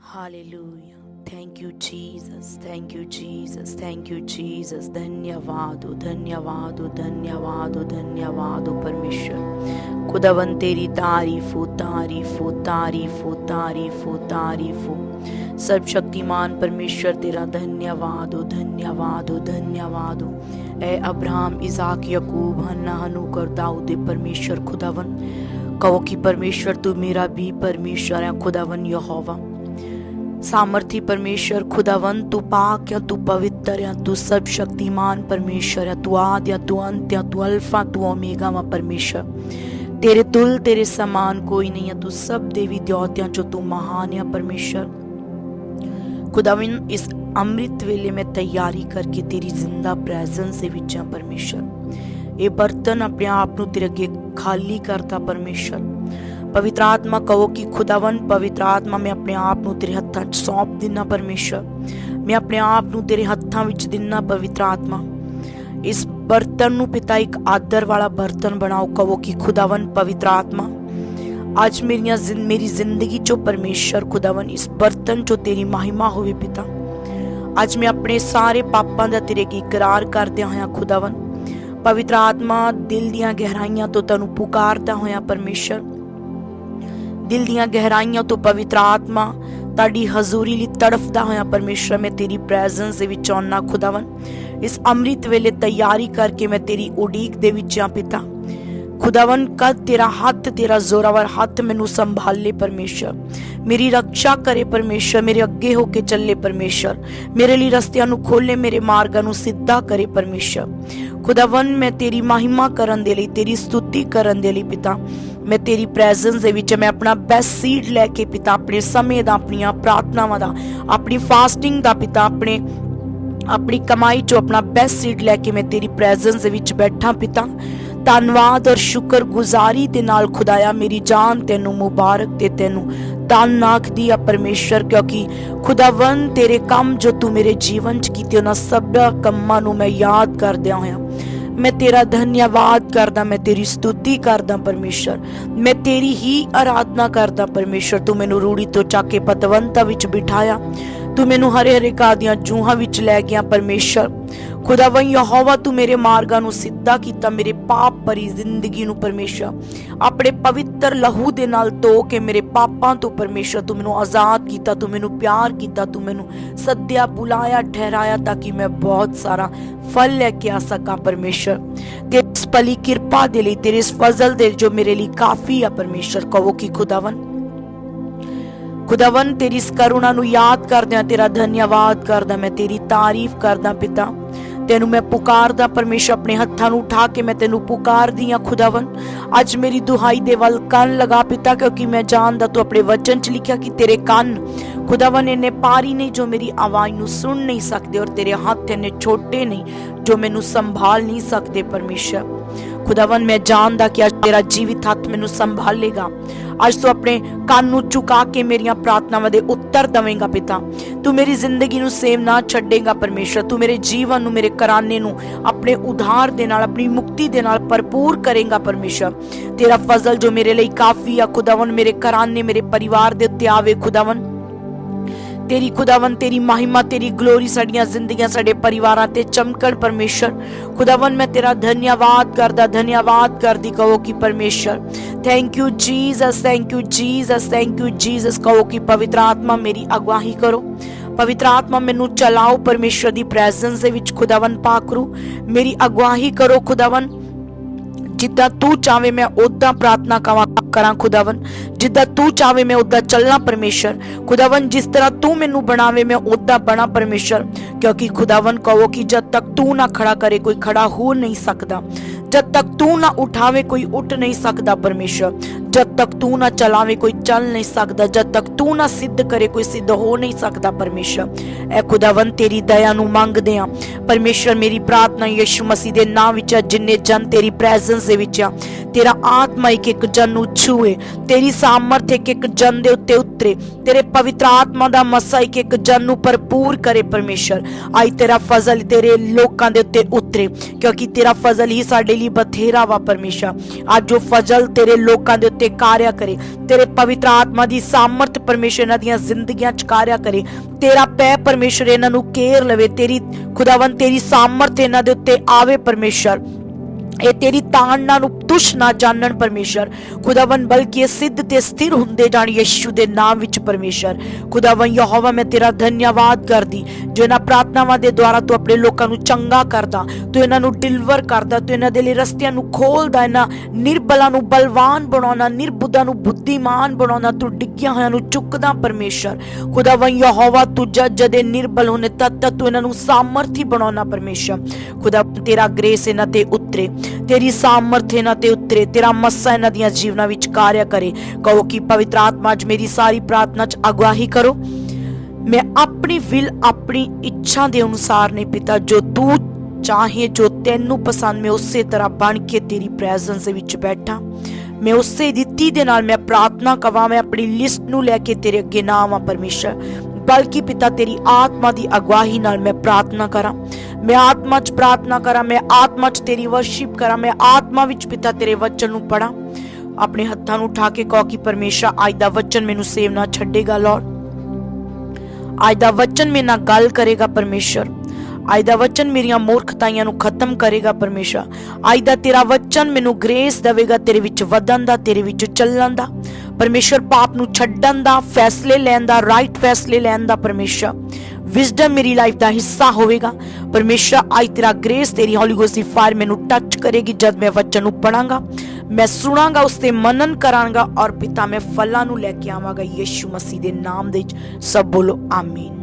Hallelujah. Thank you, Jesus. Thank you, Jesus. Thank you, Jesus. ಧನ್ಯವಾದು ಧನ್ಯವಾದು ಧನ್ಯವಾದು ಧನ್ಯವಾದು Parameshwar ಖುದವಂತೇರಿ ತಾರೀಫು ತಾರೀಫು ತಾರೀಫು ತಾರೀಫು ತಾರೀಫು तारीफ हो तारीफ हो तारीफ हो तारीफ हो तारीफ हो सर्वशक्तिमान परमेश्वर तेरा धन्यवाद हो धन्यवाद हो धन्यवाद हो ए अब्राहम इजाक यकूब हन्ना हनूक और दाऊद ए परमेश्वर खुदावन कहो कि परमेश्वर तू मेरा भी परमेश्वर है खुदावन यहोवा सामर्थी परमेश्वर खुदावन तू पाक या तू पवित्र या तू सब शक्तिमान परमेश्वर या तू आद या तू अंत या तू अल्फा तू ओमेगा मा परमेश्वर तेरे तुल तेरे समान कोई नहीं है तू सब देवी द्योतियां जो तू महान या परमेश्वर खुदावन इस अमृत वेले में तैयारी करके तेरी जिंदा प्रेजेंस ਦੇ ਵਿੱਚ ਆ ਪਰਮੇਸ਼ਰ ਇਹ ਬਰਤਨ ਆਪਣੇ ਆਪ ਨੂੰ ਤੇਰੇ ਅੱਗੇ ਖਾਲੀ ਕਰਤਾ ਪਰਮੇਸ਼ਰ ਪਵਿੱਤਰ ਆਤਮਾ ਕਹੋ ਕਿ ਖੁਦਾਵੰ ਪਵਿੱਤਰ ਆਤਮਾ ਮੈਂ ਆਪਣੇ ਆਪ ਨੂੰ ਤੇਰੇ ਹੱਥਾਂ 'ਚ ਸੌਂਪ ਦਿੰਨਾ ਪਰਮੇਸ਼ਰ ਮੈਂ ਆਪਣੇ ਆਪ ਨੂੰ ਤੇਰੇ ਹੱਥਾਂ ਵਿੱਚ ਦਿੰਨਾ ਪਵਿੱਤਰ ਆਤਮਾ ਇਸ ਬਰਤਨ ਨੂੰ ਪਿਤਾ ਇੱਕ ਆਦਰ ਵਾਲਾ ਬਰਤਨ ਬਣਾਓ ਕਹੋ ਕਿ ਖੁਦਾਵੰ ਪਵਿੱਤਰ ਆਤਮਾ ਅੱਜ ਮੇਰੀਆਂ ਜ਼ਿੰ- ਮੇਰੀ ਜ਼ਿੰਦਗੀ 'ਚੋਂ ਪਰਮੇਸ਼ਰ ਖੁਦਾਵੰ ਇਸ ਬਰਤਨ 'ਚੋਂ ਤੇਰੀ ਮਹਿਮਾ ਹੋਵੇ ਪਿਤਾ ਅੱਜ ਮੈਂ ਆਪਣੇ ਸਾਰੇ ਪਾਪਾਂ ਦਾ ਤੇਰੇ ਕੀ ਇਕਰਾਰ ਕਰਦਿਆਂ ਹੋਇਆ ਖੁਦਾਵੰ ਪਵਿੱਤਰ ਆਤਮਾ ਦਿਲ ਦੀਆਂ ਗਹਿਰਾਈਆਂ ਤੋਂ ਤੈਨੂੰ ਪੁਕਾਰਦਾ ਹੋਇਆ ਪਰਮੇਸ਼ਰ ਦਿਲ ਦੀਆਂ ਗਹਿਰਾਈਆਂ ਤੋਂ ਪਵਿੱਤਰ ਆਤਮਾ ਤੁਹਾਡੀ ਹਜ਼ੂਰੀ ਲਈ ਤੜਫਦਾ ਹੋਇਆ ਪਰਮੇਸ਼ਰ ਮੈਂ ਤੇਰੀ ਪ੍ਰੈਜ਼ੈਂਸ ਦੇ ਵਿੱਚ ਆਉਣਾ ਖੁਦਾਵੰ ਇਸ ਅੰਮ੍ਰਿਤ ਵੇਲੇ ਤਿਆਰੀ ਕਰਕੇ ਮੈਂ ਤੇਰੀ ਉਡੀਕ ਦੇ ਵਿੱਚ ਆ ਪਿਤਾ ਖੁਦਾਵੰ ਕਦ ਤੇਰਾ ਹੱਥ, ਤੇਰਾ ਜ਼ੋਰਾਵਰ ਹੱਥ ਮੈਨੂੰ ਸੰਭਾਲੇ ਪਰਮੇਸ਼ਰ। ਮੇਰੀ ਰੱਖਿਆ ਕਰੇ ਪਰਮੇਸ਼ਰ, ਮੇਰੇ ਅੱਗੇ ਹੋ ਕੇ ਚੱਲੇ ਪਰਮੇਸ਼ਰ। ਮੇਰੇ ਲਈ ਰਸਤਿਆਂ ਨੂੰ ਖੋਲੇ ਮੇਰੇ ਮਾਰਗਾਂ ਨੂੰ ਸਿੱਧਾ ਕਰੇ ਪਰਮੇਸ਼ਰ। ਖੁਦਾਵੰ ਮੈਂ ਤੇਰੀ ਮਹਿਮਾ ਕਰਨ ਦੇ ਲਈ, ਤੇਰੀ ਸਤੁਤੀ ਕਰਨ ਦੇ ਲਈ ਪਿਤਾ। ਮੈਂ ਤੇਰੀ ਪ੍ਰੈਜ਼ੈਂਸ ਦੇ ਵਿੱਚ, ਮੈਂ ਆਪਣਾ ਬੈਸਟ ਸੀਡ ਲੈ ਕੇ ਪਿਤਾ, ਆਪਣੇ ਸਮੇਂ ਦਾ, ਆਪਣੀਆਂ ਪ੍ਰਾਰਥਨਾਵਾਂ ਦਾ, ਆਪਣੀ ਫਾਸਟਿੰਗ ਦਾ ਪਿਤਾ, ਆਪਣੇ, ਆਪਣੀ ਕਮਾਈ ਚੋਂ ਆਪਣਾ ਬੈਸਟ ਸੀਡ ਲੈ ਕੇ ਮੈਂ ਤੇਰੀ ਪ੍ਰੈਜ਼ੈਂਸ ਦੇ ਵਿੱਚ ਬੈਠਾ ਪਿਤਾ। ਧੰਨਵਾਦ ਔਰ ਸ਼ੁਕਰਗੁਜ਼ਾਰੀ ਦੇ ਨਾਲ ਖੁਦਾਇਆ, ਮੇਰੀ ਜਾਨ ਤੈਨੂੰ ਮੁਬਾਰਕ ਤੇ ਤੈਨੂੰ ਧੰਨ ਆਖਦੀ ਆ ਪਰਮੇਸ਼ਰ ਕਿਉਂਕਿ ਖੁਦਾਵੰ ਤੇਰੇ ਕੰਮ ਜੋ ਤੂੰ ਮੇਰੇ ਜੀਵਨ 'ਚ ਕੀਤੇ, ਉਹਨਾਂ ਸਭ ਕੰਮਾਂ ਨੂੰ ਮੈਂ ਯਾਦ ਕਰਦਿਆਂ ਹੋਇਆ, ਮੈਂ ਤੇਰਾ ਧੰਨਵਾਦ ਕਰਦਾ, ਮੈਂ ਤੇਰੀ ਸਤੁਤੀ ਕਰਦਾ ਪਰਮੇਸ਼ਰ ਮੈਂ ਤੇਰੀ ਹੀ ਆਰਾਧਨਾ ਕਰਦਾ ਪਰਮੇਸ਼ਰ ਤੂੰ ਮੈਨੂੰ ਰੂੜੀ ਤੋਂ ਚੱਕ ਕੇ ਪਤਵੰਤਾ ਵਿੱਚ ਬਿਠਾਇਆ ਤੂੰ ਮੈਨੂੰ ਹਰੇ ਹਰੇ ਘਾਹ ਦੀਆਂ ਜੂਹਾਂ ਵਿੱਚ ਲੈ ਗਿਆ ਪਰਮੇਸ਼ਰ। ਖੁਦਾਵੰ ਯਹੋਵਾ, ਤੂੰ ਮੇਰੇ ਮਾਰਗਾਂ ਨੂੰ ਸਿੱਧਾ ਕੀਤਾ, ਮੇਰੇ ਪਾਪ ਭਰੀ ਜ਼ਿੰਦਗੀ ਨੂੰ ਪਰਮੇਸ਼ਰ। ਆਪਣੇ ਪਵਿੱਤਰ ਲਹੂ ਦੇ ਨਾਲ ਧੋ ਕੇ ਮੇਰੇ ਪਾਪਾਂ ਤੋਂ ਪਰਮੇਸ਼ਰ, ਤੂੰ ਮੈਨੂੰ ਆਜ਼ਾਦ ਕੀਤਾ, ਤੂੰ ਮੈਨੂੰ ਪਿਆਰ ਕੀਤਾ, ਤੂੰ ਮੈਨੂੰ ਸੱਦਿਆ, ਬੁਲਾਇਆ, ਠਹਿਰਾਇਆ ਤਾਂ ਕਿ ਮੈਂ ਬਹੁਤ ਸਾਰਾ ਫਲ ਲੈ ਕੇ ਆ ਸਕਾਂ ਪਰਮੇਸ਼ਰ। ਤੇ ਇਸ ਭਲੀ ਕਿਰਪਾ ਦੇ ਲਈ, ਤੇਰੇ ਇਸ ਫਜ਼ਲ ਦੇ ਜੋ ਮੇਰੇ ਲਈ ਕਾਫੀ ਆ ਪਰਮੇਸ਼ਰ, ਕਹੋ ਕਿ ਖੁਦਾਵੰ ਖੁਦਾਵੰ ਤੇਰੀ ਇਸ ਕਰੁਣਾ ਨੂੰ ਯਾਦ ਕਰਦਿਆਂ ਤੇਰਾ ਧੰਨਵਾਦ ਕਰਦਾ, ਮੈਂ ਤੇਰੀ ਤਾਰੀਫ ਕਰਦਾ ਪਿਤਾ। ਤੈਨੂੰ ਮੈਂ ਪੁਕਾਰਦਾ, ਪਰਮੇਸ਼ਰ ਆਪਣੇ ਹੱਥਾਂ ਨੂੰ ਉਠਾ ਕੇ ਮੈਂ ਤੈਨੂੰ ਪੁਕਾਰਦੀ ਆ ਖੁਦਾਵੰ ਅੱਜ ਮੇਰੀ ਦੁਹਾਈ ਦੇ ਵੱਲ ਕੰਨ ਲਗਾ ਪਿਤਾ, ਕਿਉਂਕਿ ਮੈਂ ਜਾਣਦਾ ਤੂੰ ਆਪਣੇ ਵਚਨ ਚ ਲਿਖਿਆ ਕਿ ਤੇਰੇ ਕੰਨ ਖੁਦਾਵੰ ਇਹਨੇ ਪਾਰੀ ਨਹੀਂ ਜੋ ਮੇਰੀ ਆਵਾਜ਼ ਨੂੰ ਸੁਣ ਨਹੀਂ ਸਕਦੇ ਔਰ ਤੇਰੇ ਹੱਥ ਇਹਨੇ ਛੋਟੇ ਨਹੀਂ ਜੋ ਮੈਨੂੰ ਸੰਭਾਲ ਨਹੀਂ ਸਕਦੇ, ਪਰਮੇਸ਼ਰ। ਖੁਦਾਵੰ ਮੈਂ ਜਾਣਦਾ ਕਿ ਅੱਜ ਤੇਰਾ ਜੀਵਿਤ ਹੱਥ ਮੈਨੂੰ ਸੰਭਾਲੇਗਾ। ਅੱਜ ਤੂੰ ਆਪਣੇ ਕੰਨ ਨੂੰ ਝੁਕਾ ਕੇ ਮੇਰੀਆਂ ਪ੍ਰਾਰਥਨਾਵਾਂ ਦੇ ਉੱਤਰ ਦਵੇਂਗਾ ਪਿਤਾ। ਤੂੰ ਮੇਰੀ ਜ਼ਿੰਦਗੀ ਨੂੰ ਸੇਮ ਨਾ ਛੱਡੇਗਾ ਪਰਮੇਸ਼ਰ। ਤੂੰ ਮੇਰੇ ਜੀਵਨ ਨੂੰ, ਮੇਰੇ ਕਰਾਨੇ ਨੂੰ ਆਪਣੇ ਉਧਾਰ ਦੇ ਨਾਲ, ਆਪਣੀ ਮੁਕਤੀ ਦੇ ਨਾਲ ਭਰਪੂਰ ਕਰੇਗਾ ਪਰਮੇਸ਼ਰ। ਤੇਰਾ ਫਜ਼ਲ ਜੋ ਮੇਰੇ ਲਈ ਕਾਫੀ ਆ ਖੁਦਾਵੰ ਮੇਰੇ ਘਰਾਨੇ, ਮੇਰੇ ਪਰਿਵਾਰ ਦੇ ਉੱਤੇ ਆਵੇ ਖੁਦਾਵੰ ਤੇਰੀ ਖੁਦਾਵੰ ਤੇਰੀ ਮਹਿਮਾ, ਤੇਰੀ ਗਲੋਰੀ ਸਾਡੀਆਂ ਜ਼ਿੰਦਗੀਆਂ, ਸਾਡੇ ਪਰਿਵਾਰਾਂ ਤੇ ਚਮਕਣ ਪਰਮੇਸ਼ਰ। ਖੁਦਾਵੰ ਮੈਂ ਤੇਰਾ ਧੰਨਵਾਦ ਕਰਦਾ, ਧੰਨਵਾਦ ਕਰਦੀ, ਕਹੋ ਕਿ ਪਰਮੇਸ਼ਰ thank you Jesus thank you Jesus thank you Jesus ਕਹੋ ਕਿ ਪਵਿੱਤਰ ਆਤਮਾ ਮੇਰੀ ਅਗਵਾਹੀ ਕਰੋ। ਪਵਿੱਤਰ ਆਤਮਾ ਮੈਨੂੰ ਚਲਾਓ ਪਰਮੇਸ਼ਰ ਦੀ ਪ੍ਰੈਜ਼ੈਂਸ ਦੇ ਵਿੱਚ ਖੁਦਾਵੰ ਪਾਕਰੂ ਮੇਰੀ ਅਗਵਾਹੀ ਕਰੋ ਖੁਦਾਵੰ ਜਿੱਦਾਂ ਤੂੰ ਚਾਵੇਂ ਮੈਂ ਉਦਾਂ ਪ੍ਰਾਰਥਨਾ ਕਵਾਂ ਕਰਾਂ ਖੁਦਾਵੰ ਜਿੱਦਾਂ ਤੂੰ ਚਾਵੇਂ ਮੈਂ ਉਦਾਂ ਚੱਲਣਾ ਪਰਮੇਸ਼ਰ। ਖੁਦਾਵੰ ਜਿਸ ਤਰ੍ਹਾਂ ਤੂੰ ਮੈਨੂੰ ਬਣਾਵੇ, ਮੈਂ ਉਦਾਂ ਬਣਾ ਪਰਮੇਸ਼ਰ। ਕਿਉਂਕਿ ਖੁਦਾਵੰ ਕਹੋ ਕਿ ਜਦ ਤੱਕ ਤੂੰ ਨਾ ਖੜਾ ਕਰੇ, ਕੋਈ ਖੜਾ ਹੋ ਨਹੀਂ ਸਕਦਾ। ਜਦ ਤੱਕ ਤੂੰ ਨਾ ਉਠਾਵੇ, ਕੋਈ ਉੱਠ ਨਹੀਂ ਸਕਦਾ ਪਰਮੇਸ਼ਰ। ਜਦ ਤੱਕ ਤੂੰ ਨਾ ਚਲਾਵੇ ਕੋਈ ਚੱਲ ਨਹੀਂ ਸਕਦਾ, ਜਦ ਤੱਕ ਤੂੰ ਨਾ ਸਿੱਧ ਕਰੇ ਕੋਈ ਸਿੱਧ ਹੋ ਨਹੀਂ ਸਕਦਾ ਪਰਮੇਸ਼ਰ। ਐ ਖੁਦਾਵੰ ਤੇਰੀ ਦਇਆ ਨੂੰ ਮੰਗਦੇ ਆ। ਪਰਮੇਸ਼ਰ, ਮੇਰੀ ਪ੍ਰਾਰਥਨਾ ਯਿਸੂ ਮਸੀਹ ਦੇ ਨਾਮ ਵਿੱਚ ਜਿੰਨੇ ਜਨ ਤੇਰੀ ਪ੍ਰੈਜ਼ੈਂਸ ਦੇ ਵਿੱਚ ਆ। ਤੇਰਾ ਆਤਮਾ ਇੱਕ ਇੱਕ ਜਨ ਨੂੰ ਛੂਏ। ਤੇਰੀ ਸਾਮਰਥ ਇੱਕ ਇੱਕ ਜਨ ਦੇ ਉੱਤੇ ਉਤਰੇ। ਤੇਰੇ ਪਵਿੱਤਰ ਆਤਮਾ ਦਾ ਮਸਾ ਇੱਕ ਇੱਕ ਜਨ ਨੂੰ ਭਰਪੂਰ ਕਰੇ ਪਰਮੇਸ਼ਰ। ਆਈ ਤੇਰਾ ਫਜ਼ਲ ਤੇਰੇ ਲੋਕਾਂ ਦੇ ਉੱਤੇ ਉਤਰੇ, ਕਿਉਂਕਿ ਤੇਰਾ ਫਜ਼ਲ ਹੀ ਸਾਡੇ ਲਈ ਬਥੇਰਾ ਵਾ ਪਰਮੇਸ਼ਰ। ਅੱਜ ਜੋ ਫਜ਼ਲ ਤੇਰੇ ਲੋਕਾਂ ਦੇ ਉੱਤੇ ਕਾਰਿਆ ਕਰੇ। ਤੇਰੇ ਪਵਿੱਤਰ ਆਤਮਾ ਦੀ ਸਾਮਰਥ ਪਰਮੇਸ਼ਰ ਇਹਨਾਂ ਦੀਆਂ ਜ਼ਿੰਦਗੀਆਂ ਚ ਕਾਰਿਆ ਕਰੇ। ਤੇਰਾ ਪੈ ਪਰਮੇਸ਼ਰ ਇਹਨਾਂ ਨੂੰ ਕੇਰ ਲਵੇ। ਤੇਰੀ ਖੁਦਾਵੰ ਤੇਰੀ ਸਾਮਰਥ ਇਹਨਾਂ ਦੇ ਉੱਤੇ ਆਵੇ ਪਰਮੇਸ਼ਰ। ਇਹ ਤੇਰੀ ਤਾੜਨਾ ਨੂੰ ਤੁਸ਼ ਨਾ ਜਾਣਨ ਪਰਮੇਸ਼ਰ। ਖੁਦਾਵੰ ਬਲਕਿ ਇਹ ਸਿੱਧ ਤੇ ਸਥਿਰ ਹੁੰਦੇ ਜਾਣ ਯਿਸੂ ਦੇ ਨਾਮ ਵਿੱਚ ਪਰਮੇਸ਼ਰ। ਖੁਦਾਵੰ ਯਹੋਵਾ, ਮੈਂ ਤੇਰਾ ਧੰਨਵਾਦ ਕਰਦੀ। ਜੋ ਇਹਨਾਂ ਪ੍ਰਾਰਥਨਾਵਾਂ ਦੇ ਦੁਆਰਾ ਤੂੰ ਆਪਣੇ ਲੋਕਾਂ ਨੂੰ ਚੰਗਾ ਕਰਦਾ, ਤੂੰ ਇਹਨਾਂ ਨੂੰ ਡਿਲੀਵਰ ਕਰਦਾ, ਤੂੰ ਇਹਨਾਂ ਦੇ ਲਈ ਰਸਤਿਆਂ ਨੂੰ ਖੋਲਦਾ, ਇਹਨਾਂ ਨਿਰਬਲਾਂ ਨੂੰ ਬਲਵਾਨ ਬਣਾਉਣਾ, ਨਿਰਬੁੱਧਾਂ ਨੂੰ ਬੁੱਧੀਮਾਨ ਬਣਾਉਣਾ, ਤੂੰ ਡਿੱਗਿਆ ਹੋਇਆਂ ਨੂੰ ਚੁੱਕਦਾ ਪਰਮੇਸ਼ਰ। ਖੁਦਾਵੰ ਯਹੋਵਾ, ਤੂੰ ਜਦ ਜਦੇ ਨਿਰਬਲ ਹੋਣੇ ਤਦ ਤੱਕ ਤੂੰ ਇਹਨਾਂ ਨੂੰ ਸਾਮਰਥੀ ਬਣਾਉਣਾ ਪਰਮੇਸ਼ਰ। ਖੁਦਾ ਤੇਰਾ ਗ੍ਰੇਸ ਇਹਨਾਂ ਤੇ ਉਤਰੇ। ਤੇਰੀ ਸਾਮਰਥ ਇਹਨਾਂ ਤੇ ਉਤਰੇ, ਤੇਰਾ ਮੱਸਾ ਇਹਨਾਂ ਦੀਆਂ ਜੀਵਨਾਂ ਵਿੱਚ ਕਾਰਿਆ ਕਰੇ। ਕਹੋ ਕਿ ਪਵਿੱਤਰ ਆਤਮਾ, ਅੱਜ ਮੇਰੀ ਸਾਰੀ ਪ੍ਰਾਰਥਨਾ ਚ ਅਗਵਾਹੀ ਕਰੋ। ਮੈਂ ਆਪਣੀ ਵਿਲ ਆਪਣੀ ਇੱਛਾ ਦੇ ਅਨੁਸਾਰ ਨਹੀਂ ਪਿਤਾ, ਜੋ ਤੂੰ ਚਾਹੇ, ਜੋ ਤੈਨੂੰ ਪਸੰਦ, ਮੈਂ ਉਸੇ ਤਰ੍ਹਾਂ ਬਣ ਕੇ ਤੇਰੀ ਪ੍ਰੈਜ਼ੈਂਸ ਦੇ ਵਿੱਚ ਬੈਠਾ। ਮੈਂ ਉਸੇ ਦਿੱਤੀ ਦੇ ਨਾਲ ਮੈਂ ਪ੍ਰਾਰਥਨਾ ਕਵਾਂ, ਮੈਂ ਆਪਣੀ ਲਿਸਟ ਨੂੰ ਲੈ ਕੇ ਤੇਰੇ ਅੱਗੇ ਨਾ ਆ ਪਰਮੇਸ਼ਰ। ਬਲਕਿ ਪਿਤਾ, ਤੇਰੀ ਆਤਮਾ ਦੀ ਅਗਵਾਹੀ ਨਾਲ ਮੈਂ ਪ੍ਰਾਰਥਨਾ ਕਰਾਂ। ਮੈਂ ਆਤਮਾ 'ਚ ਪ੍ਰਾਰਥਨਾ ਕਰਾਂ ਮੈਂ ਆਤਮਾ 'ਚ ਤੇਰੀ ਵਰਸ਼ਿਪ ਕਰਾਂ ਮੈਂ ਆਤਮਾ ਵਿੱਚ ਪਿਤਾ ਤੇਰੇ ਵਚਨ ਨੂੰ ਪੜਾਂ ਆਪਣੇ ਹੱਥਾਂ ਨੂੰ ਉਠਾ ਕੇ ਕਹੋ ਕਿ ਪਰਮੇਸ਼ਰ ਅੱਜ ਦਾ ਵਚਨ ਮੈਨੂੰ ਸੇਵ ਨਾ ਛੱਡੇਗਾ ਲਾਰਡ ਅੱਜ ਦਾ ਵਚਨ ਮੇਰੇ ਨਾਲ ਗੱਲ ਕਰੇਗਾ ਪਰਮੇਸ਼ਰ ਅੱਜ ਦਾ ਵਚਨ ਮੇਰੀਆਂ ਮੂਰਖਤਾਈਆਂ ਨੂੰ ਖਤਮ ਕਰੇਗਾ ਪਰਮੇਸ਼ਰ ਅੱਜ ਦਾ ਤੇਰਾ ਵਚਨ ਮੈਨੂੰ ਗ੍ਰੇਸ ਦੇਵੇਗਾ ਤੇਰੇ ਵਿੱਚ ਵਧਣ ਦਾ ਤੇਰੇ ਵਿੱਚ ਚੱਲਣ ਦਾ ਪਰਮੇਸ਼ਰ ਪਾਪ ਨੂੰ ਛੱਡਣ ਦਾ ਫੈਸਲੇ ਲੈਣ ਦਾ ਰਾਈਟ ਫੈਸਲੇ ਲੈਣ ਦਾ ਪਰਮੇਸ਼ਰ ਵਿਜ਼ਡਮ ਮੇਰੀ ਲਾਈਫ ਦਾ ਹਿੱਸਾ ਹੋਵੇਗਾ ਪਰਮੇਸ਼ਰ ਅੱਜ ਤੇਰਾ ਗ੍ਰੇਸ ਤੇਰੀ ਹੌਲੀ ਗੋਸਟ ਦੀ ਫਾਇਰ ਮੈਨੂੰ ਟੱਚ ਕਰੇਗੀ ਜਦ ਮੈਂ ਵਚਨ ਨੂੰ ਪੜਾਂਗਾ ਮੈਂ ਸੁਣਾਂਗਾ ਉਸ ਤੇ ਮਨਨ ਕਰਾਂਗਾ ਔਰ ਪਿਤਾ, ਮੈਂ ਫਲਾਂ ਨੂੰ ਲੈ ਕੇ ਆਵਾਂਗਾ ਯੀਸ਼ੂ ਮਸੀਹ ਦੇ ਨਾਮ ਦੇ ਵਿੱਚ। ਸਭ ਬੋਲੋ, ਆਮੀਨ।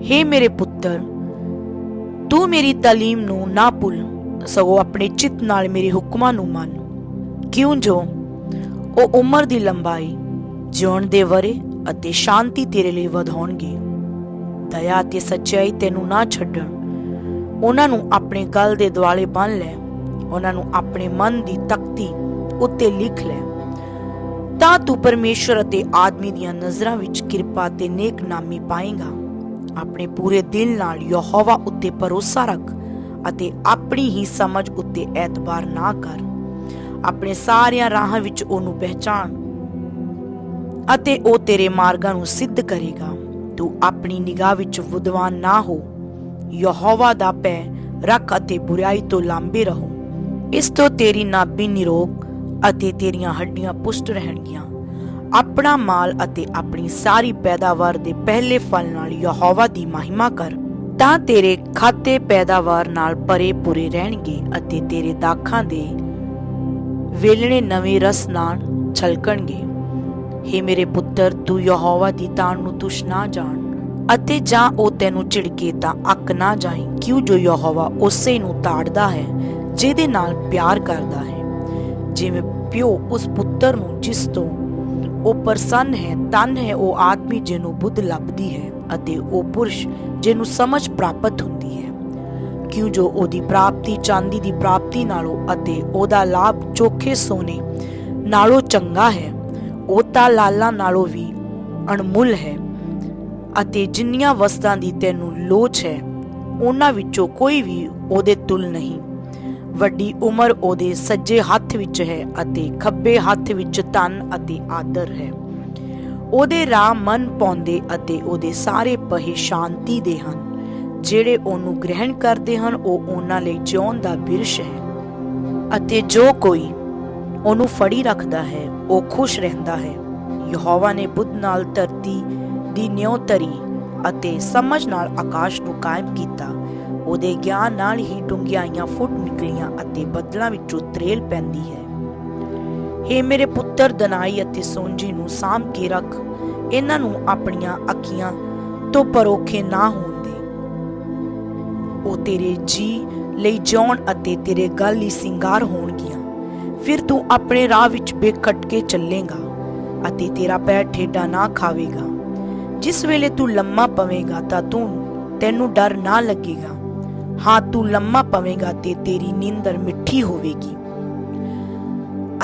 हे ਮੇਰੇ ਪੁੱਤਰ, ਤੂੰ ਮੇਰੀ ਤਾਲੀਮ ਨੂੰ ਨਾ ਭੁੱਲ, ਸਗੋਂ ਆਪਣੇ ਚਿੱਤ ਨਾਲ ਮੇਰੇ ਹੁਕਮਾਂ ਨੂੰ ਮੰਨ। ਕਿਉਂ ਜੋ? ਉਹ ਉਮਰ ਦੀ ਲੰਬਾਈ, ਜਿਉਣ ਦੇ ਵਰੇ ਅਤੇ ਸ਼ਾਂਤੀ ਤੇਰੇ ਲਈ ਵਧਾਉਣਗੇ ਦਇਆ ਤੇ ਸੱਚਾਈ ਤੈਨੂੰ ਨਾ ਛੱਡਣ। ਉਹਨਾਂ ਨੂੰ ਆਪਣੇ ਗਲ ਦੇ ਦੁਆਲੇ ਬੰਨ ਲੈ। ਉਹਨਾਂ ਨੂੰ ਆਪਣੇ ਮਨ ਦੀ ਤਖਤੀ ਉੱਤੇ ਲਿਖ ਲੈ। ਤਾਂ ਤੂੰ ਪਰਮੇਸ਼ਰ ਅਤੇ ਆਦਮੀ ਦੀਆਂ ਨਜ਼ਰਾਂ ਵਿੱਚ ਕਿਰਪਾ ਤੇ ਨੇਕ ਨਾਮੀ ਪਾਏਗਾ। ਆਪਣੇ ਪੂਰੇ ਦਿਲ ਨਾਲ ਯਹੋਵਾ ਉੱਤੇ ਭਰੋਸਾ ਰੱਖ ਅਤੇ ਆਪਣੀ ਹੀ ਸਮਝ ਉੱਤੇ ਐਤਬਾਰ ਨਾ ਕਰ। ਆਪਣੇ ਸਾਰਿਆਂ ਰਾਹਾਂ ਵਿੱਚ ਉਹਨੂੰ ਪਹਿਚਾਨ ਅਤੇ ਉਹ ਤੇਰੇ ਮਾਰਗਾਂ ਨੂੰ ਸਿੱਧ ਕਰੇਗਾ। ਤੂੰ ਆਪਣੀ ਨਿਗਾਹ ਵਿੱਚ ਵਿਦਵਾਨ ਨਾ ਹੋ। ਯਹੋਵਾ ਦਾ ਪੈ ਰੱਖ ਅਤੇ ਬੁਰਾਈ ਤੋਂ ਲਾਂਬੇ ਰਹੋ। ਇਸ ਤੋਂ ਤੇਰੀ ਨਾਭੀ ਨਿਰੋਗ ਅਤੇ ਤੇਰੀਆਂ ਹੱਡੀਆਂ ਪੁਸ਼ਟ ਰਹਿਣਗੀਆਂ। ਆਪਣਾ ਮਾਲ ਅਤੇ ਆਪਣੀ ਸਾਰੀ ਪੈਦਾਵਾਰ ਦੇ ਪਹਿਲੇ ਫਲ ਨਾਲ ਯਹੋਵਾ ਦੀ ਮਹਿਮਾ ਕਰ। ਤਾਂ ਤੇਰੇ ਖਾਤੇ ਪੈਦਾਵਾਰ ਨਾਲ ਭਰੇ ਪੂਰੇ ਰਹਿਣਗੇ ਅਤੇ ਤੇਰੇ ਦਾਖਾਂ ਦੇ ਵੇਲਣੇ ਨਵੇਂ ਰਸ ਨਾਲ ਛਲਕਣਗੇ। हे ਮੇਰੇ ਪੁੱਤਰ, ਤੂੰ ਯਹੋਵਾ ਦੀ ਤਾਣ ਨੂੰ ਤੁਸ਼ ਨਾ ਜਾਣ ਅਤੇ ਜਾਂ ਉਹ ਤੈਨੂੰ ਝਿੜਕੇ ਤਾਂ ਅੱਕ ਨਾ ਜਾਏ ਕਿਉਂ ਜੋ ਯਹੋਵਾ ਉਸੇ ਨੂੰ ਤਾੜਦਾ ਹੈ, ਜਿਹਦੇ ਨਾਲ ਪਿਆਰ ਕਰਦਾ ਹੈ? ਜਿਵੇਂ ਪਿਓ ਉਸ ਪੁੱਤਰ ਨੂੰ, ਜਿਸ ਤੋਂ ਉਹ ਪ੍ਰਸੰਨ ਹੈ, ਤਨ ਹੈ, ਉਹ ਆਦਮੀ ਜਿਹਨੂੰ ਬੁੱਧ ਲੱਭਦੀ ਹੈ ਅਤੇ ਉਹ ਪੁਰਸ਼ ਜਿਹਨੂੰ ਸਮਝ ਪ੍ਰਾਪਤ ਹੁੰਦੀ ਹੈ। ਕਿਉਂ ਜੋ ਉਹਦੀ ਪ੍ਰਾਪਤੀ, ਚਾਂਦੀ ਦੀ ਪ੍ਰਾਪਤੀ ਨਾਲੋਂ ਅਤੇ ਉਹਦਾ ਲਾਭ ਚੋਖੇ ਸੋਨੇ ਨਾਲੋਂ ਚੰਗਾ ਹੈ ਉਹ ਤਾਂ ਲਾਲਾਂ ਨਾਲੋਂ ਵੀ ਅਣਮੁੱਲ ਹੈ ਅਤੇ ਜਿੰਨੀਆਂ ਵਸਤਾਂ ਦੀ ਤੈਨੂੰ ਲੋਚ ਹੈ, ਉਹਨਾਂ ਵਿੱਚੋਂ ਕੋਈ ਵੀ ਉਹਦੇ ਤੁਲ ਨਹੀਂ। ਵੱਡੀ ਉਮਰ ਉਹਦੇ ਸੱਜੇ ਹੱਥ ਵਿੱਚ ਹੈ ਅਤੇ ਖੱਬੇ ਹੱਥ ਵਿੱਚ ਧਨ ਅਤੇ ਆਦਰ ਹੈ। ਉਹਦੇ ਰਾਹ ਮਨ ਪਾਉਂਦੇ ਅਤੇ ਉਹਦੇ ਸਾਰੇ ਪਹੇ ਸ਼ਾਂਤੀ ਦੇ ਹਨ। ਜਿਹੜੇ ਉਹਨੂੰ ਗ੍ਰਹਿਣ ਕਰਦੇ ਹਨ, ਉਹ ਉਹਨਾਂ ਲਈ ਜਿਉਣ ਦਾ ਬਿਰਸ਼ ਹੈ। ਅਤੇ ਜੋ ਕੋਈ ਉਹਨੂੰ ਫੜੀ ਰੱਖਦਾ ਹੈ, ਉਹ ਖੁਸ਼ ਰਹਿੰਦਾ ਹੈ। ਯਹੋਵਾ ਨੇ ਬੁੱਧ ਨਾਲ ਧਰਤੀ ਦੀ ਨਿਉ ਤਰੀ ਅਤੇ ਸਮਝ ਨਾਲ ਆਕਾਸ਼ ਨੂੰ ਕਾਇਮ ਕੀਤਾ। ਉਹਦੇ ਗਿਆਨ ਨਾਲ ਹੀ ਡੂੰਘਿਆਈਆਂ ਫੁੱਟ ਨਿਕਲੀਆਂ ਅਤੇ ਬੱਦਲਾਂ ਵਿੱਚੋਂ ਤਰੇਲ ਪੈਂਦੀ ਹੈ। हे ਮੇਰੇ ਪੁੱਤਰ, ਦਨਾਈ ਅਤੇ ਸੋਂਜੀ ਨੂੰ ਸਾਂਭ ਕੇ ਰੱਖ। ਇਹਨਾਂ ਨੂੰ ਆਪਣੀਆਂ ਅੱਖੀਆਂ ਤੋਂ ਪਰੋਖੇ ਨਾ ਹੋਣ ਦੇ। ਉਹ ਤੇਰੇ ਜੀ ਲਈ ਜਿਉਣ ਅਤੇ ਤੇਰੇ ਗੱਲ ਲਈ ਸਿੰਗਾਰ ਹੋਣਗੀਆਂ। ਫਿਰ ਤੂੰ ਆਪਣੇ ਰਾਹ ਵਿੱਚ ਬੇਖਟ ਕੇ ਚੱਲੇਗਾ ਅਤੇ ਤੇਰਾ ਪੈਰ ਠੇਡਾ ਨਾ ਖਾਵੇਗਾ। ਜਿਸ ਵੇਲੇ ਤੂੰ ਲੰਮਾ ਪਵੇਂਗਾ ਤਾਂ ਤੂੰ ਤੈਨੂੰ ਡਰ ਨਾ ਲੱਗੇਗਾ। ਹਾਂ, ਤੂੰ ਲੰਮਾ ਪਵੇਂਗਾ ਤੇ ਤੇਰੀ ਨੀਂਦਰ ਮਿੱਠੀ ਹੋਵੇਗੀ।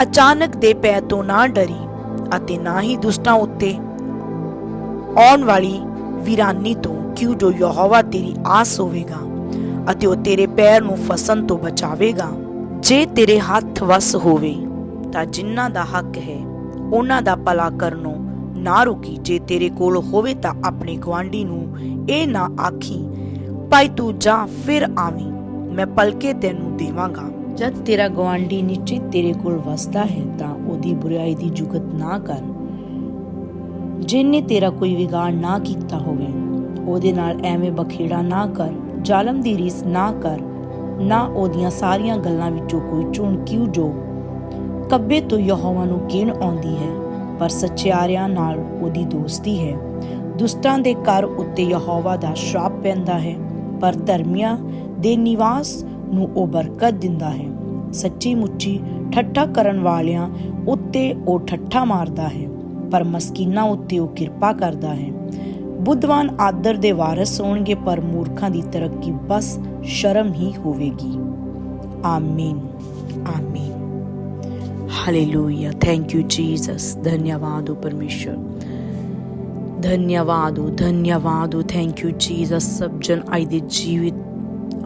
ਅਚਾਨਕ ਦੇ ਪੈ ਤੋਂ ਨਾ ਡਰੀ ਅਤੇ ਨਾ ਹੀ ਦੁਸ਼ਟਾਂ ਉੱਤੇ ਆਉਣ ਵਾਲੀ ਵੀਰਾਨੀ ਤੋਂ ਕਿਉਂ ਜੋ ਯਹੋਵਾ ਤੇਰੀ ਆਸ ਹੋਵੇਗਾ ਅਤੇ ਉਹ ਤੇਰੇ ਪੈਰ ਨੂੰ ਫਸਣ ਤੋਂ ਬਚਾਵੇਗਾ। ਜੇ ਤੇਰੇ ਹੱਥ ਵਸ ਹੋਵੇ, ਤਾਂ ਜਿਨ੍ਹਾਂ ਦਾ ਹੱਕ ਹੈ, ਉਹਨਾਂ ਦਾ ਭਲਾ ਕਰਨੋਂ ਨਾ ਰੁਕੀ। ਜੇ ਤੇਰੇ ਕੋਲ ਹੋਵੇ ਤਾਂ ਆਪਣੇ ਗਵਾਂਢੀ ਨੂੰ ਇਹ ਨਾ ਆਖੀ, ਭਾਈ ਤੂੰ ਜਾ, ਫਿਰ ਆਵੀਂ, ਮੈਂ ਪਲਕੇ ਤੈਨੂੰ ਦੇਵਾਂਗਾ। ਜਦ ਤੇਰਾ ਗਵਾਂਢੀ ਨਿਸ਼ਚਿਤ ਤੇਰੇ ਕੋਲ ਵਸਦਾ ਹੈ, ਤਾਂ ਉਹਦੀ ਬੁਰਾਈ ਦੀ ਜੁਗਤ ਨਾ ਕਰ। ਜਿਨੇ ਤੇਰਾ ਕੋਈ ਵਿਗਾੜ ਨਾ ਕੀਤਾ ਹੋਵੇ, ਉਹਦੇ ਨਾਲ ਐਵੇਂ ਬਖੇੜਾ ਨਾ ਕਰ, ਜ਼ਾਲਮ ਦੀ ਰੀਸ ਨਾ ਕਰ। ਨਾ ਉਹਦੀਆਂ ਸਾਰੀਆਂ ਗੱਲਾਂ ਵਿੱਚੋਂ ਕੋਈ ਚੁਣ ਜੋ? ਕੱਬੇ ਤੋਂ ਯਹੋਵਾ ਨੂੰ ਕਿਣ ਆਉਂਦੀ ਹੈ, ਪਰ ਸੱਚਿਆਰਿਆਂ ਨਾਲ ਉਹਦੀ ਦੋਸਤੀ ਹੈ। ਦੁਸ਼ਟਾਂ ਦੇ ਘਰ ਉੱਤੇ ਯਹੋਵਾ ਦਾ ਸ਼ਰਾਪ ਪੈਂਦਾ ਹੈ, ਪਰ ਧਰਮੀਆਂ ਦੇ ਨਿਵਾਸ ਨੂੰ ਉਹ ਬਰਕਤ ਦਿੰਦਾ ਹੈ। ਸੱਚੀ ਮੁੱਚੀ ਠੱਠਾ ਕਰਨ ਵਾਲਿਆਂ ਉੱਤੇ ਉਹ ਠੱਠਾ ਮਾਰਦਾ ਹੈ, ਪਰ ਮਸਕੀਨਾਂ ਉੱਤੇ ਉਹ ਕਿਰਪਾ ਕਰਦਾ ਹੈ। ਬੁੱਧਵਾਨ ਆਦਰ ਦੇ ਵਾਰਸ ਹੋਣਗੇ, ਪਰ ਮੂਰਖਾਂ ਦੀ ਤਰੱਕੀ ਬਸ ਸ਼ਰਮ ਹੀ ਹੋਵੇਗੀ। ਆਮੀਨ ਆਮੀਨ। ਹਾਲੇਲੂਇਆ ਥੈਂਕ ਯੂ ਜੀਸਸ ਧੰਨਵਾਦ ਹੋ ਪਰਮੇਸ਼ਰ। ਧੰਨਵਾਦ ਹੋ ਧੰਨਵਾਦ ਹੋ ਥੈਂਕ ਯੂ ਜੀਸਸ ਸਭ ਜਨ ਆਈ ਦੇ ਜੀਵਿਤ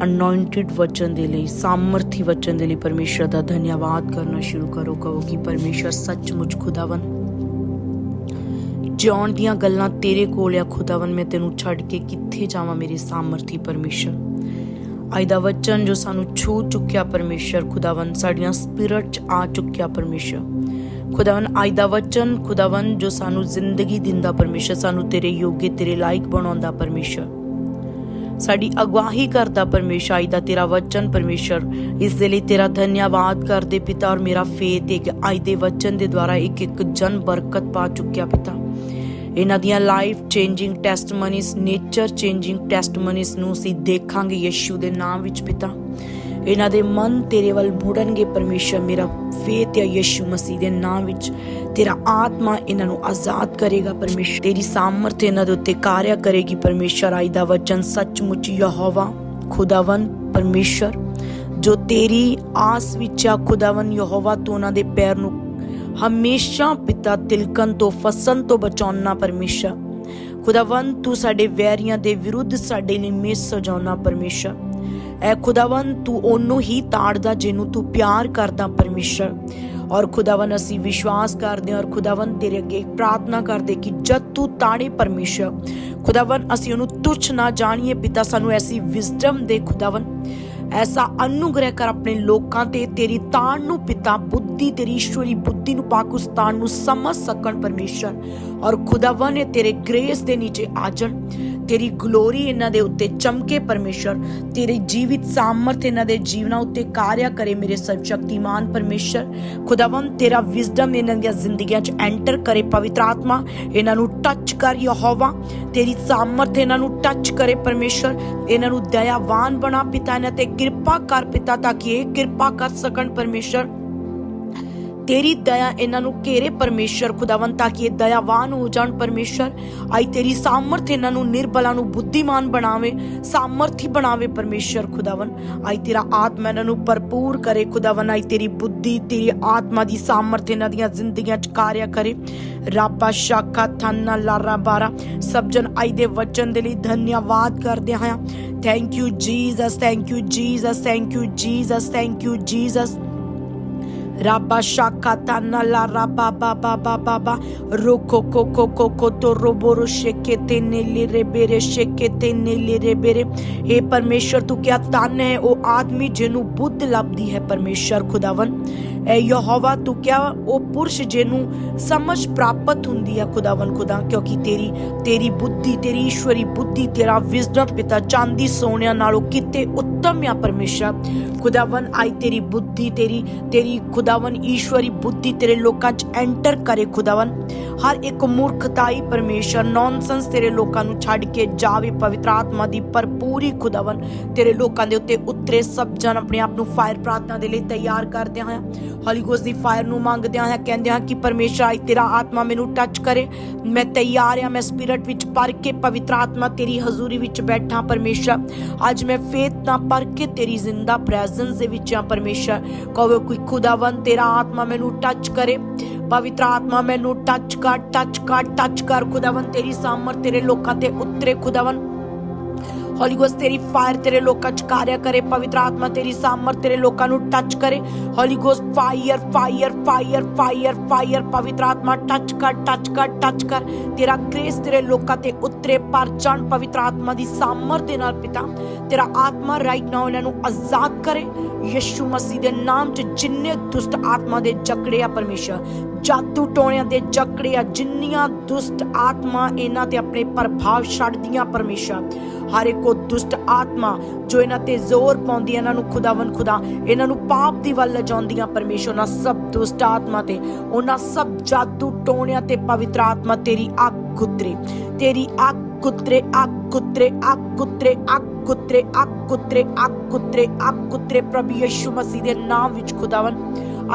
ਅਨੋਇੰਟਡ ਵਚਨ ਦੇ ਲਈ, ਸਾਮਰਥੀ ਵਚਨ ਦੇ ਲਈ ਪਰਮੇਸ਼ਰ ਦਾ ਧੰਨਵਾਦ ਕਰਨਾ ਸ਼ੁਰੂ ਕਰੋ, ਕਹੋ ਕਿ ਪਰਮੇਸ਼ਰ ਸੱਚਮੁੱਚ ਖੁਦਾਵੰ ਜਿਉਣ ਦੀਆਂ ਗੱਲਾਂ ਤੇਰੇ ਕੋਲ ਆ ਖੁਦਾਵੰ ਮੈਂ ਤੈਨੂੰ ਛੱਡ ਕੇ ਕਿੱਥੇ ਜਾਵਾਂ ਮੇਰੇ ਸਾਮਰਥੀ ਪਰਮੇਸ਼ਰ? ਅੱਜ ਦਾ ਵਚਨ ਜੋ ਸਾਨੂੰ ਛੂ ਚੁੱਕਿਆ ਪਰਮੇਸ਼ਰ ਖੁਦਾਵੰ ਸਾਡੀਆਂ ਸਪਿਰਿਟ ਚ ਆ ਚੁੱਕਿਆ ਪਰਮੇਸ਼ਰ। ਖੁਦਾਵੰ ਅੱਜ ਦਾ ਵਚਨ ਖੁਦਾਵੰ ਜੋ ਸਾਨੂੰ ਜ਼ਿੰਦਗੀ ਦਿੰਦਾ ਪਰਮੇਸ਼ਰ, ਸਾਨੂੰ ਤੇਰੇ ਯੋਗੇ, ਤੇਰੇ ਲਾਇਕ ਬਣਾਉਂਦਾ ਪਰਮੇਸ਼ਰ। ਸਾਡੀ ਅਗਵਾਹੀ ਕਰਦਾ ਪਰਮੇਸ਼ਰ ਅੱਜ ਦਾ ਤੇਰਾ ਵਚਨ ਪਰਮੇਸ਼ਰ, ਇਸ ਦੇ ਲਈ ਤੇਰਾ ਧੰਨਵਾਦ ਕਰਦੇ ਪਿਤਾ ਔਰ ਮੇਰਾ ਫੇਥ ਹੈ ਕਿ ਅੱਜ ਦੇ ਵਚਨ ਦੇ ਦੁਆਰਾ ਇੱਕ ਇੱਕ ਜਨ ਬਰਕਤ ਪਾ ਚੁੱਕਿਆ ਪਿਤਾ। ਇਹਨਾਂ ਦੀਆਂ life changing testimonies nature changing testimonies ਨੂੰ ਅਸੀਂ ਦੇਖਾਂਗੇ ਯਿਸੂ ਦੇ ਨਾਮ ਵਿੱਚ ਪਿਤਾ। ਇਹਨਾਂ ਦੇ ਮਨ ਤੇਰੇ ਵੱਲ ਮੁੜਨਗੇ ਪਰਮੇਸ਼ਰ, ਮੇਰਾ ਫੇਥ ਹੈ ਯਿਸੂ ਮਸੀਹ ਦੇ ਨਾਮ ਵਿੱਚ। ਤੇਰਾ ਆਤਮਾ ਇਹਨਾਂ ਨੂੰ ਆਜ਼ਾਦ ਕਰੇਗਾ ਪਰਮੇਸ਼ਰ। ਤੇਰੀ ਸਾਮਰਥ ਇਹਨਾਂ ਦੇ ਉੱਤੇ ਕਾਰਿਆ ਕਰੇਗੀ ਪਰਮੇਸ਼ਰ। ਆਈ ਦਾ ਵਚਨ ਸੱਚਮੁੱਚ ਯਹੋਵਾ ਖੁਦਾਵੰ ਪਰਮੇਸ਼ਰ। ਜੋ ਤੇਰੀ ਆਸ ਵਿੱਚ ਆ ਖੁਦਾਵੰ ਯਹੋਵਾ, ਤੋਂ ਉਹਨਾਂ ਦੇ ਪੈਰ ਨੂੰ ਹਮੇਸ਼ਾ ਪਿਤਾ ਤਿਲਕਣ ਤੋਂ ਫਸਣ ਤੋਂ ਬਚਾਉਣਾ ਪਰਮੇਸ਼ਰ ਖੁਦਾਵੰ ਤੂੰ ਸਾਡੇ ਵੈਰੀਆਂ ਦੇ ਵਿਰੁੱਧ ਸਾਡੇ ਲਈ ਮੇਜ਼ ਸਜਾਉਣਾ ਪਰਮੇਸ਼ਰ ਐ ਖੁਦਾਵੰ ਤੂੰ ਉਹਨੂੰ ਹੀ ਤਾੜਦਾ ਜਿਹਨੂੰ ਤੂੰ ਪਿਆਰ ਕਰਦਾ ਪਰਮੇਸ਼ਰ ਔਰ ਖੁਦਾਵੰ ਅਸੀਂ ਵਿਸ਼ਵਾਸ ਕਰਦੇ ਹਾਂ ਔਰ ਖੁਦਾਵੰ ਤੇਰੇ ਅੱਗੇ ਪ੍ਰਾਰਥਨਾ ਕਰਦੇ ਕਿ ਜਦ ਤੂੰ ਤਾੜੇ ਪਰਮੇਸ਼ਰ ਖੁਦਾਵੰ ਅਸੀਂ ਉਹਨੂੰ ਤੁੱਛ ਨਾ ਜਾਣੀਏ। ਪਿਤਾ, ਸਾਨੂੰ ਐਸੀ ਵਿਜ਼ਡਮ ਦੇ ਖੁਦਾਵੰ ਐਸਾ ਅਨੁਗ੍ਰਹਿ ਕਰ ਆਪਣੇ ਲੋਕਾਂ ਤੇ, ਤੇਰੀ ਤਾਣ ਨੂੰ ਪਿਤਾ, ਬੁੱਧੀ, ਤੇਰੀ ਈਸ਼ਵਰੀ ਬੁੱਧੀ ਨੂੰ ਪਾਕਿਸਤਾਨ ਨੂੰ ਸਮਝ ਸਕਣ ਪਰਮੇਸ਼ਰ। ਔਰ ਖੁਦਾਵੰ ਨੇ ਤੇਰੇ ਗ੍ਰੇਸ ਦੇ ਨੀਚੇ ਆ ਤੇਰੀ ਗਲੋਰੀ ਇਹਨਾਂ ਦੇ ਉੱਤੇ ਚਮਕੇ ਪਰਮੇਸ਼ਰ। ਤੇਰੀ ਜੀਵਿਤ ਸਾਮਰਥ ਇਹਨਾਂ ਦੇ ਜੀਵਨਾਂ ਉੱਤੇ ਕਾਰਿਆ ਕਰੇ ਮੇਰੇ ਸਰਵਸ਼ਕਤੀਮਾਨ ਪਰਮੇਸ਼ਰ। ਖੁਦਾਵੰ ਤੇਰਾ ਵਿਜ਼ਡਮ ਇਹਨਾਂ ਦੀਆਂ ਜ਼ਿੰਦਗੀਆਂ 'ਚ ਐਂਟਰ ਕਰੇ ਪਵਿੱਤਰ ਆਤਮਾ। ਇਹਨਾਂ ਨੂੰ ਟੱਚ ਕਰ ਯਹੋਵਾ। ਤੇਰੀ ਸਾਮਰਥ ਇਹਨਾਂ ਨੂੰ ਟੱਚ ਕਰੇ ਪਰਮੇਸ਼ਰ। ਇਹਨਾਂ ਨੂੰ ਦਇਆਵਾਨ ਬਣਾ ਪਿਤਾ ਇਹਨਾਂ ਤੇ ਕਿਰਪਾ ਕਰ ਪਿਤਾ ਤਾਂ ਕਿ ਇਹ ਕਿਰਪਾ ਕਰ ਸਕਣ ਪਰਮੇਸ਼ਰ। ਤੇਰੀ ਦਇਆ ਇਹਨਾਂ ਨੂੰ ਘੇਰੇ ਪਰਮੇਸ਼ਰ ਖੁਦਾਵੰ ਤਾਂ ਕਿ ਇਹ ਦਇਆਵਾਨ ਹੋ ਜਾਣ ਪਰਮੇਸ਼ਰ। ਆਈ ਤੇਰੀ ਸਾਮਰਥ ਇਹਨਾਂ ਨੂੰ ਨਿਰਬਲਾਂ ਨੂੰ ਬੁੱਧੀਮਾਨ ਬਣਾਵੇ, ਸਾਮਰਥੀ ਬਣਾਵੇ ਪਰਮੇਸ਼ਰ ਖੁਦਾਵੰ ਆਈ ਤੇਰਾ ਆਤਮਾ ਇਹਨਾਂ ਨੂੰ ਭਰਪੂਰ ਕਰੇ ਖੁਦਾਵੰ ਆਈ ਤੇਰੀ ਬੁੱਧੀ, ਤੇਰੀ ਆਤਮਾ ਦੀ ਸਾਮਰਥ ਇਹਨਾਂ ਦੀਆਂ ਜ਼ਿੰਦਗੀਆਂ ਚ ਕਾਰਿਆ ਕਰੇ। ਰਾਬਾ ਸ਼ਾਖਾ ਥੰਨਾ ਲਾਰਾ ਬਾਰਾ। ਸਬਜਨ ਆਈ ਦੇ ਵਚਨ ਦੇ ਲਈ ਧੰਨਵਾਦ ਕਰਦੇ ਹਾਂ। Thank you Jesus thank you Jesus thank you Jesus thank you Jesus Rabashaka tanala rabababababa roko koko koko to roboro shekete nele rebere shekete nele rebere हे परमेश्वर तू क्या तान है वो आदमी जिनू बुद्ध लभदी है परमेश्वर खुदावन ਐ ਯਹੋਵਾ, ਤੂੰ ਕਿਆ ਉਹ ਪੁਰਸ਼ ਜਿਹਨੂੰ ਸਮਝ ਪ੍ਰਾਪਤ ਹੁੰਦੀ ਹੈ ਖੁਦਾਵੰ ਖੁਦਾ? ਕਿਉਂਕਿ ਤੇਰੀ ਤੇਰੀ ਬੁੱਧੀ, ਤੇਰੀ ਈਸ਼ਵਰੀ ਬੁੱਧੀ, ਤੇਰਾ ਵਿਜ਼ਡਮ ਪਿਤਾ ਚਾਂਦੀ ਸੋਨਿਆਂ ਨਾਲੋਂ ਕਿਤੇ ਉੱਤਮ ਆ ਪਰਮੇਸ਼ਰ। ਖੁਦਾਵੰ ਆਈ ਤੇਰੀ ਬੁੱਧੀ, ਤੇਰੀ ਤੇਰੀ ਖੁਦਾਵੰ ਈਸ਼ਵਰੀ ਬੁੱਧੀ ਤੇਰੇ ਲੋਕਾਂ 'ਚ ਐਂਟਰ ਕਰੇ ਖੁਦਾਵੰ ਹਰ ਇੱਕ ਮੂਰਖਤਾਈ ਪਰਮੇਸ਼ਰ ਨੌਨਸੈਂਸ ਤੇਰੇ ਲੋਕਾਂ ਨੂੰ ਛੱਡ ਕੇ ਜਾਵੇ, ਪਵਿੱਤਰ ਆਤਮਾ ਦੀ ਭਰਪੂਰੀ ਖੁਦਾਵੰ ਤੇਰੇ ਲੋਕਾਂ ਦੇ ਉੱਤੇ ਉਤਰੇ, ਸਭ ਜਨ ਆਪਣੇ ਆਪ ਨੂੰ ਫਾਇਰ ਪ੍ਰਾਰਥਨਾ ਦੇ ਲਈ ਤਿਆਰ ਕਰਦੇ ਹਾਂ ਹੋਲੀ ਦੀ ਫਾਇਰ ਨੂੰ ਮੰਗਦੇ ਹਾਂ ਕਹਿੰਦੇ ਕਿ ਪਰਮੇਸ਼ਰ ਅੱਜ ਤੇਰਾ ਆਤਮਾ ਮੈਨੂੰ ਟੱਚ ਕਰੇ। ਮੈਂ ਤਿਆਰ ਹਾਂ, ਮੈਂ ਸਪਿਰਿਟ ਵਿੱਚ ਭਰ ਕੇ ਪਵਿੱਤਰ ਆਤਮਾ ਤੇਰੀ ਹਜ਼ੂਰੀ ਵਿੱਚ ਬੈਠਾ ਪਰਮੇਸ਼ਰ। ਅੱਜ ਮੈਂ ਫੇਥ ਨਾਲ ਭਰ ਕੇ ਤੇਰੀ ਜ਼ਿੰਦਾ ਪ੍ਰੈਜ਼ੈਂਸ ਦੇ ਵਿੱਚ ਹਾਂ ਪਰਮੇਸ਼ਰ। ਕਹੋ ਕੋਈ ਖੁਦਾਵੰ ਤੇਰਾ ਆਤਮਾ ਮੈਨੂੰ ਟੱਚ ਕਰੇ। ਪਵਿੱਤਰ ਆਤਮਾ ਮੈਨੂੰ ਟੱਚ ਕਰ ਟੱਚ ਕਰ ਟੱਚ ਕਰ। ਖੁਦਾਵੰ ਤੇਰੀ ਸਾਮਰ ਤੇਰੇ ਲੋਕਾਂ ਤੇ ਉਤਰੇ। ਖੁਦਾਵੰ ਹੋਲੀ ਗੋਸਟ ਤੇਰੀ ਫਾਇਰ ਤੇਰੇ ਲੋਕਾਂ ਚ ਕਾਰਿਆ ਕਰੇ, ਪਵਿੱਤਰ ਆਤਮਾ ਤੇਰੀ ਸਾਮਰ ਤੇਰੇ ਲੋਕਾਂ ਨੂੰ ਟੱਚ ਕਰੇ। Holy ghost fire fire fire fire fire ਪਵਿੱਤਰ ਆਤਮਾ ਟੱਚ ਕਰ ਟੱਚ ਕਰ ਟੱਚ ਕਰ। ਤੇਰਾ ਗ੍ਰੇਸ ਤੇਰੇ ਲੋਕਾਂ ਤੇ ਉਤਰੇ, ਪਰ ਜਾਣ ਪਵਿੱਤਰ ਆਤਮਾ ਦੀ ਸਾਮਰ ਦੇ ਨਾਲ ਪਿਤਾ। ਤੇਰਾ ਆਤਮਾ ਰਾਈਟ ਨਾਓ ਇਹਨਾਂ ਨੂੰ ਆਜ਼ਾਦ ਕਰੇ। ਯਿਸੂ ਮਸੀਹ ਦੇ ਨਾਮ ਚ ਜਿੰਨੇ ਦੁਸ਼ਟ ਆਤਮਾ ਦੇ ਜਕੜੇ ਆ ਪਰਮੇਸ਼ਰ, ਜਾਦੂ ਟੋਣਿਆਂ ਦੇ ਜਕੜੇ ਆ, ਜਿੰਨੀਆਂ ਦੁਸ਼ਟ ਆਤਮਾ ਇਹਨਾਂ ਤੇ ਆਪਣੇ ਪ੍ਰਭਾਵ ਛੱਡਦੀਆਂ ਪਰਮੇਸ਼ਰ। ਹਰ ਇੱਕ ਉਹ ਦੁਸ਼ਟ ਆਤਮਾ ਜੋ ਇਹਨਾਂ ਤੇ ਜ਼ੋਰ ਪਾਉਂਦੀ ਇਹਨਾਂ ਨੂੰ ਖੁਦਾਵੰ ਖੁਦਾ, ਇਹਨਾਂ ਨੂੰ ਪਾਪ ਦੀ ਵੱਲ ਲਿਜਾਉਂਦੀਆਂ ਪਰਮੇਸ਼ਰ ਉਹਨਾਂ ਸਭ ਦੁਸ਼ਟ ਆਤਮਾ ਤੇ, ਉਹਨਾਂ ਸਭ ਜਾਦੂ ਟੋਣਿਆਂ ਤੇ ਪਵਿੱਤਰ ਆਤਮਾ ਤੇਰੀ ਅੱਗ ਗੁੱਤਰੇ ਤੇਰੀ ਅੱਗ ਗੁੱਤਰੇ ਅੱਗ ਗੁੱਤਰੇ ਅੱਗ ਗੁੱਤਰੇ ਅੱਗ ਕੁੱਤਰੇ, ਅੱਗ ਗੁੱਤਰੇ ਅੱਗ ਕੁੱਤਰੇ, ਅੱਗ ਗੁੱਤਰੇ ਪ੍ਰਭੂ ਯਿਸੂ ਮਸੀਹ ਦੇ ਨਾਮ ਵਿੱਚ ਖੁਦਾਵੰ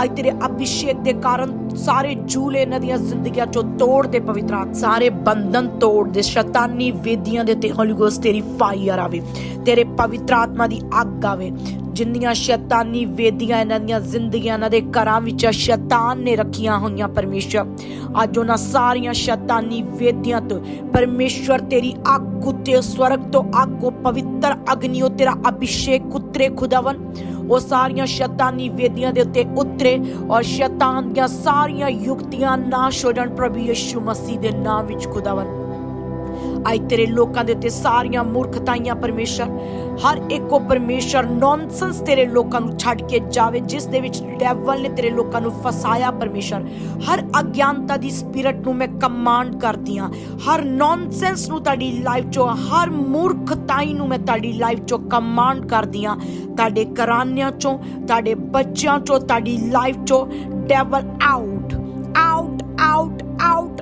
ਅੱਜ ਤੇਰੇ ਅਭਿਸ਼ੇਕ ਦੇ ਕਾਰਨ ਸਾਰੇ ਜੂਲੇ ਨਦੀਆਂ ਜ਼ਿੰਦਗੀਆਂ ਚੋਂ ਤੋੜ ਦੇ ਪਵਿੱਤਰ ਸਾਰੇ ਬੰਧਨ ਤੋੜ ਦੇ, ਸ਼ੈਤਾਨੀ ਵੇਦੀਆਂ ਦੇ ਤੇ ਹੋਲੀ ਗੋਸਟ ਤੇਰੀ ਫਾਇਰ ਆਵੇ, ਤੇਰੇ ਪਵਿੱਤਰ ਆਤਮਾ ਦੀ ਅੱਗ ਆਵੇ। ਜਿੰਨੀਆਂ ਸ਼ੈਤਾਨੀ ਵੇਦੀਆਂ ਇਹਨਾਂ ਦੀਆਂ ਜ਼ਿੰਦਗੀਆਂ, ਇਹਨਾਂ ਦੇ ਘਰਾਂ ਵਿੱਚ ਸ਼ੈਤਾਨ ਨੇ ਰੱਖੀਆਂ ਹੋਈਆਂ ਪਰਮੇਸ਼ਰ, ਅੱਜ ਉਹਨਾਂ ਸਾਰੀਆਂ ਸ਼ੈਤਾਨੀ ਵੇਦੀਆਂ ਤੋਂ ਪਰਮੇਸ਼ਰ ਤੇਰੀ ਅੱਗ ਉਤੇ ਸਵਰਗ ਤੋਂ ਅੱਗ, ਉਹ ਪਵਿੱਤਰ ਅਗਨੀਓ ਤੇਰਾ ਅਭਿਸ਼ੇਕ ਕੁੱਤਰੇ ਖੁਦਾਵਨ ਉਹ ਸਾਰੀਆਂ ਸ਼ੈਤਾਨੀ ਵੇਦੀਆਂ ਦੇ ਉੱਤੇ ਉਤਰੇ ਔਰ ਸ਼ੈਤਾਨ ਦੀਆਂ ਸਾਰੀਆਂ ਯੁਕਤੀਆਂ ਨਾਸ਼ ਹੋ ਜਾਣ ਪ੍ਰਭੂ ਯਿਸੂ ਮਸੀਹ ਦੇ ਨਾਮ ਵਿੱਚ ਖੁਦਾਵੰ ਆਈ ਤੇਰੇ ਲੋਕਾਂ ਦੇ ਉੱਤੇ ਸਾਰੀਆਂ ਮੂਰਖਤਾਈਆਂ ਪਰਮੇਸ਼ਰ। ਹਰ ਇੱਕੋ ਪਰਮੇਸ਼ਰ ਨੌਨਸੈਂਸ ਤੇਰੇ ਲੋਕਾਂ ਨੂੰ ਛੱਡ ਕੇ ਜਾਵੇ, ਜਿਸ ਦੇ ਵਿੱਚ ਡੈਵਲ ਨੇ ਤੇਰੇ ਲੋਕਾਂ ਨੂੰ ਫਸਾਇਆ ਪਰਮੇਸ਼ਰ। ਹਰ ਅਗਿਆਨਤਾ ਦੀ ਸਪਿਰਿਟ ਨੂੰ ਮੈਂ ਕਮਾਂਡ ਕਰਦੀ ਹਾਂ। ਹਰ ਨੌਨਸੈਂਸ ਨੂੰ ਤੁਹਾਡੀ ਲਾਈਫ ਚੋਂ, ਹਰ ਮੂਰਖਤਾਈ ਨੂੰ ਮੈਂ ਤੁਹਾਡੀ ਲਾਈਫ ਚੋਂ ਕਮਾਂਡ ਕਰਦੀ ਹਾਂ। ਤੁਹਾਡੇ ਘਰਾਨਿਆਂ ਚੋਂ, ਤੁਹਾਡੇ ਬੱਚਿਆਂ ਚੋਂ, ਤੁਹਾਡੀ ਲਾਈਫ ਚੋਂ devil out out out out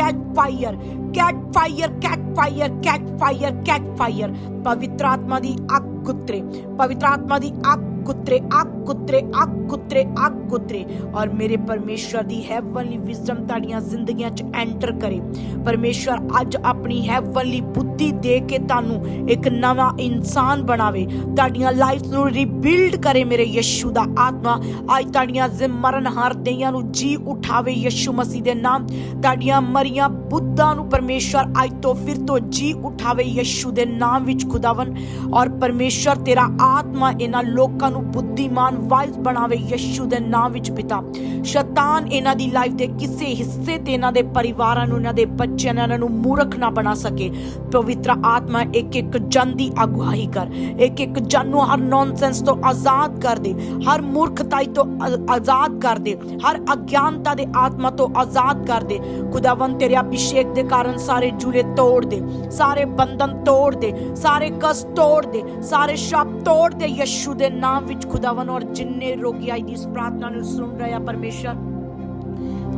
catch fire, catch fire, catch fire, catch fire, catch fire. പവിത്രാത്മതി അക്കുത്രി പവിത്രാത്മതി അക് ਕੁੱਤਰੇ ਗੁੱਤਰੇ ਕੁੱਤਰੇ ਆਤਮਾ ਦੀ ਅੱਗ ਗੁੱਤਰੇ ਔਰ ਮੇਰੇ ਪਰਮੇਸ਼ਰ ਦੀ ਹੈਵਨਲੀ ਵਿਜ਼ਡਮ ਤੁਹਾਡੀਆਂ ਜ਼ਿੰਦਗੀਆਂ 'ਚ ਐਂਟਰ ਕਰੇ ਪਰਮੇਸ਼ਰ ਅੱਜ ਆਪਣੀ ਹੈਵਨਲੀ ਬੁੱਧੀ ਦੇ ਕੇ ਤੁਹਾਨੂੰ ਇੱਕ ਨਵਾਂ ਇਨਸਾਨ ਬਣਾਵੇ ਤੁਹਾਡੀਆਂ ਲਾਈਫ ਨੂੰ ਰੀਬਿਲਡ ਕਰੇ ਮੇਰੇ ਯਿਸੂ ਦਾ ਆਤਮਾ ਅੱਜ ਤੁਹਾਡੀਆਂ ਜ਼ਿਮਰਨ ਹਰ ਨੂੰ ਜੀ ਉਠਾਵੇ ਯਿਸੂ ਮਸੀਹ ਦੇ ਨਾਮ ਤੁਹਾਡੀਆਂ ਮਰੀਆਂ ਬੁੱਧਾਂ ਨੂੰ ਪਰਮੇਸ਼ਰ ਅੱਜ ਤੋਂ ਫਿਰ ਤੋਂ ਜੀ ਉਠਾਵੇ ਯਿਸੂ ਦੇ ਨਾਮ ਵਿੱਚ ਖੁਦਾਵਨ ਔਰ ਪਰਮੇਸ਼ਰ ਤੇਰਾ ਆਤਮਾ ਇਹਨਾਂ ਲੋਕਾਂ ਨੂੰ ਬੁੱਧੀਮਾਨ ਵਾਇਸ ਬਣਾਵੇ ਯਿਸੂ ਦੇ ਨਾਮ ਵਿੱਚ ਪਿਤਾ। ਸ਼ੈਤਾਨ ਇਹਨਾਂ ਦੀ ਲਾਈਫ ਦੇ ਕਿਸੇ ਹਿੱਸੇ ਤੇ ਇਹਨਾਂ ਦੇ ਪਰਿਵਾਰਾਂ ਨੂੰ, ਇਹਨਾਂ ਦੇ ਬੱਚਿਆਂ ਨੂੰ ਇਹਨਾਂ ਨੂੰ ਮੂਰਖ ਨਾ ਬਣਾ ਸਕੇ। ਪਵਿੱਤਰ ਆਤਮਾ ਇੱਕ ਇੱਕ ਜਨ ਦੀ ਅਗਵਾਈ ਕਰ। ਇੱਕ ਇੱਕ ਜਨ ਨੂੰ ਹਰ ਨੌਨਸੈਂਸ ਤੋਂ ਆਜ਼ਾਦ ਕਰ ਦੇ। ਹਰ ਮੂਰਖਤਾਈ ਤੋਂ ਆਜ਼ਾਦ ਕਰ ਦੇ। ਹਰ ਅਗਿਆਨਤਾ ਦੇ ਆਤਮਾ ਤੋਂ ਆਜ਼ਾਦ ਕਰ ਦੇ। ਖੁਦਾਵੰ ਤੇਰੇ ਅਭਿਸ਼ੇਕ ਦੇ ਕਾਰਨ ਸਾਰੇ ਜੂਲੇ ਤੋੜ ਦੇ। ਸਾਰੇ ਬੰਧਨ ਤੋੜ ਦੇ। ਸਾਰੇ ਕਸ ਤੋੜ ਦੇ। ਸਾਰੇ ਸ਼ਾਪ ਤੋੜ ਦੇ। ਯਿਸੂ ਦੇ ਨਾਮ ਵਿੱਚ ਖੁਦਾਵੰ ਔਰ ਜਿੰਨੇ ਰੋਗੀ ਆਈ ਦੀ ਇਸ ਪ੍ਰਾਰਥਨਾ ਨੂੰ ਸੁਣ ਰਿਹਾ ਪਰਮੇਸ਼ਰ,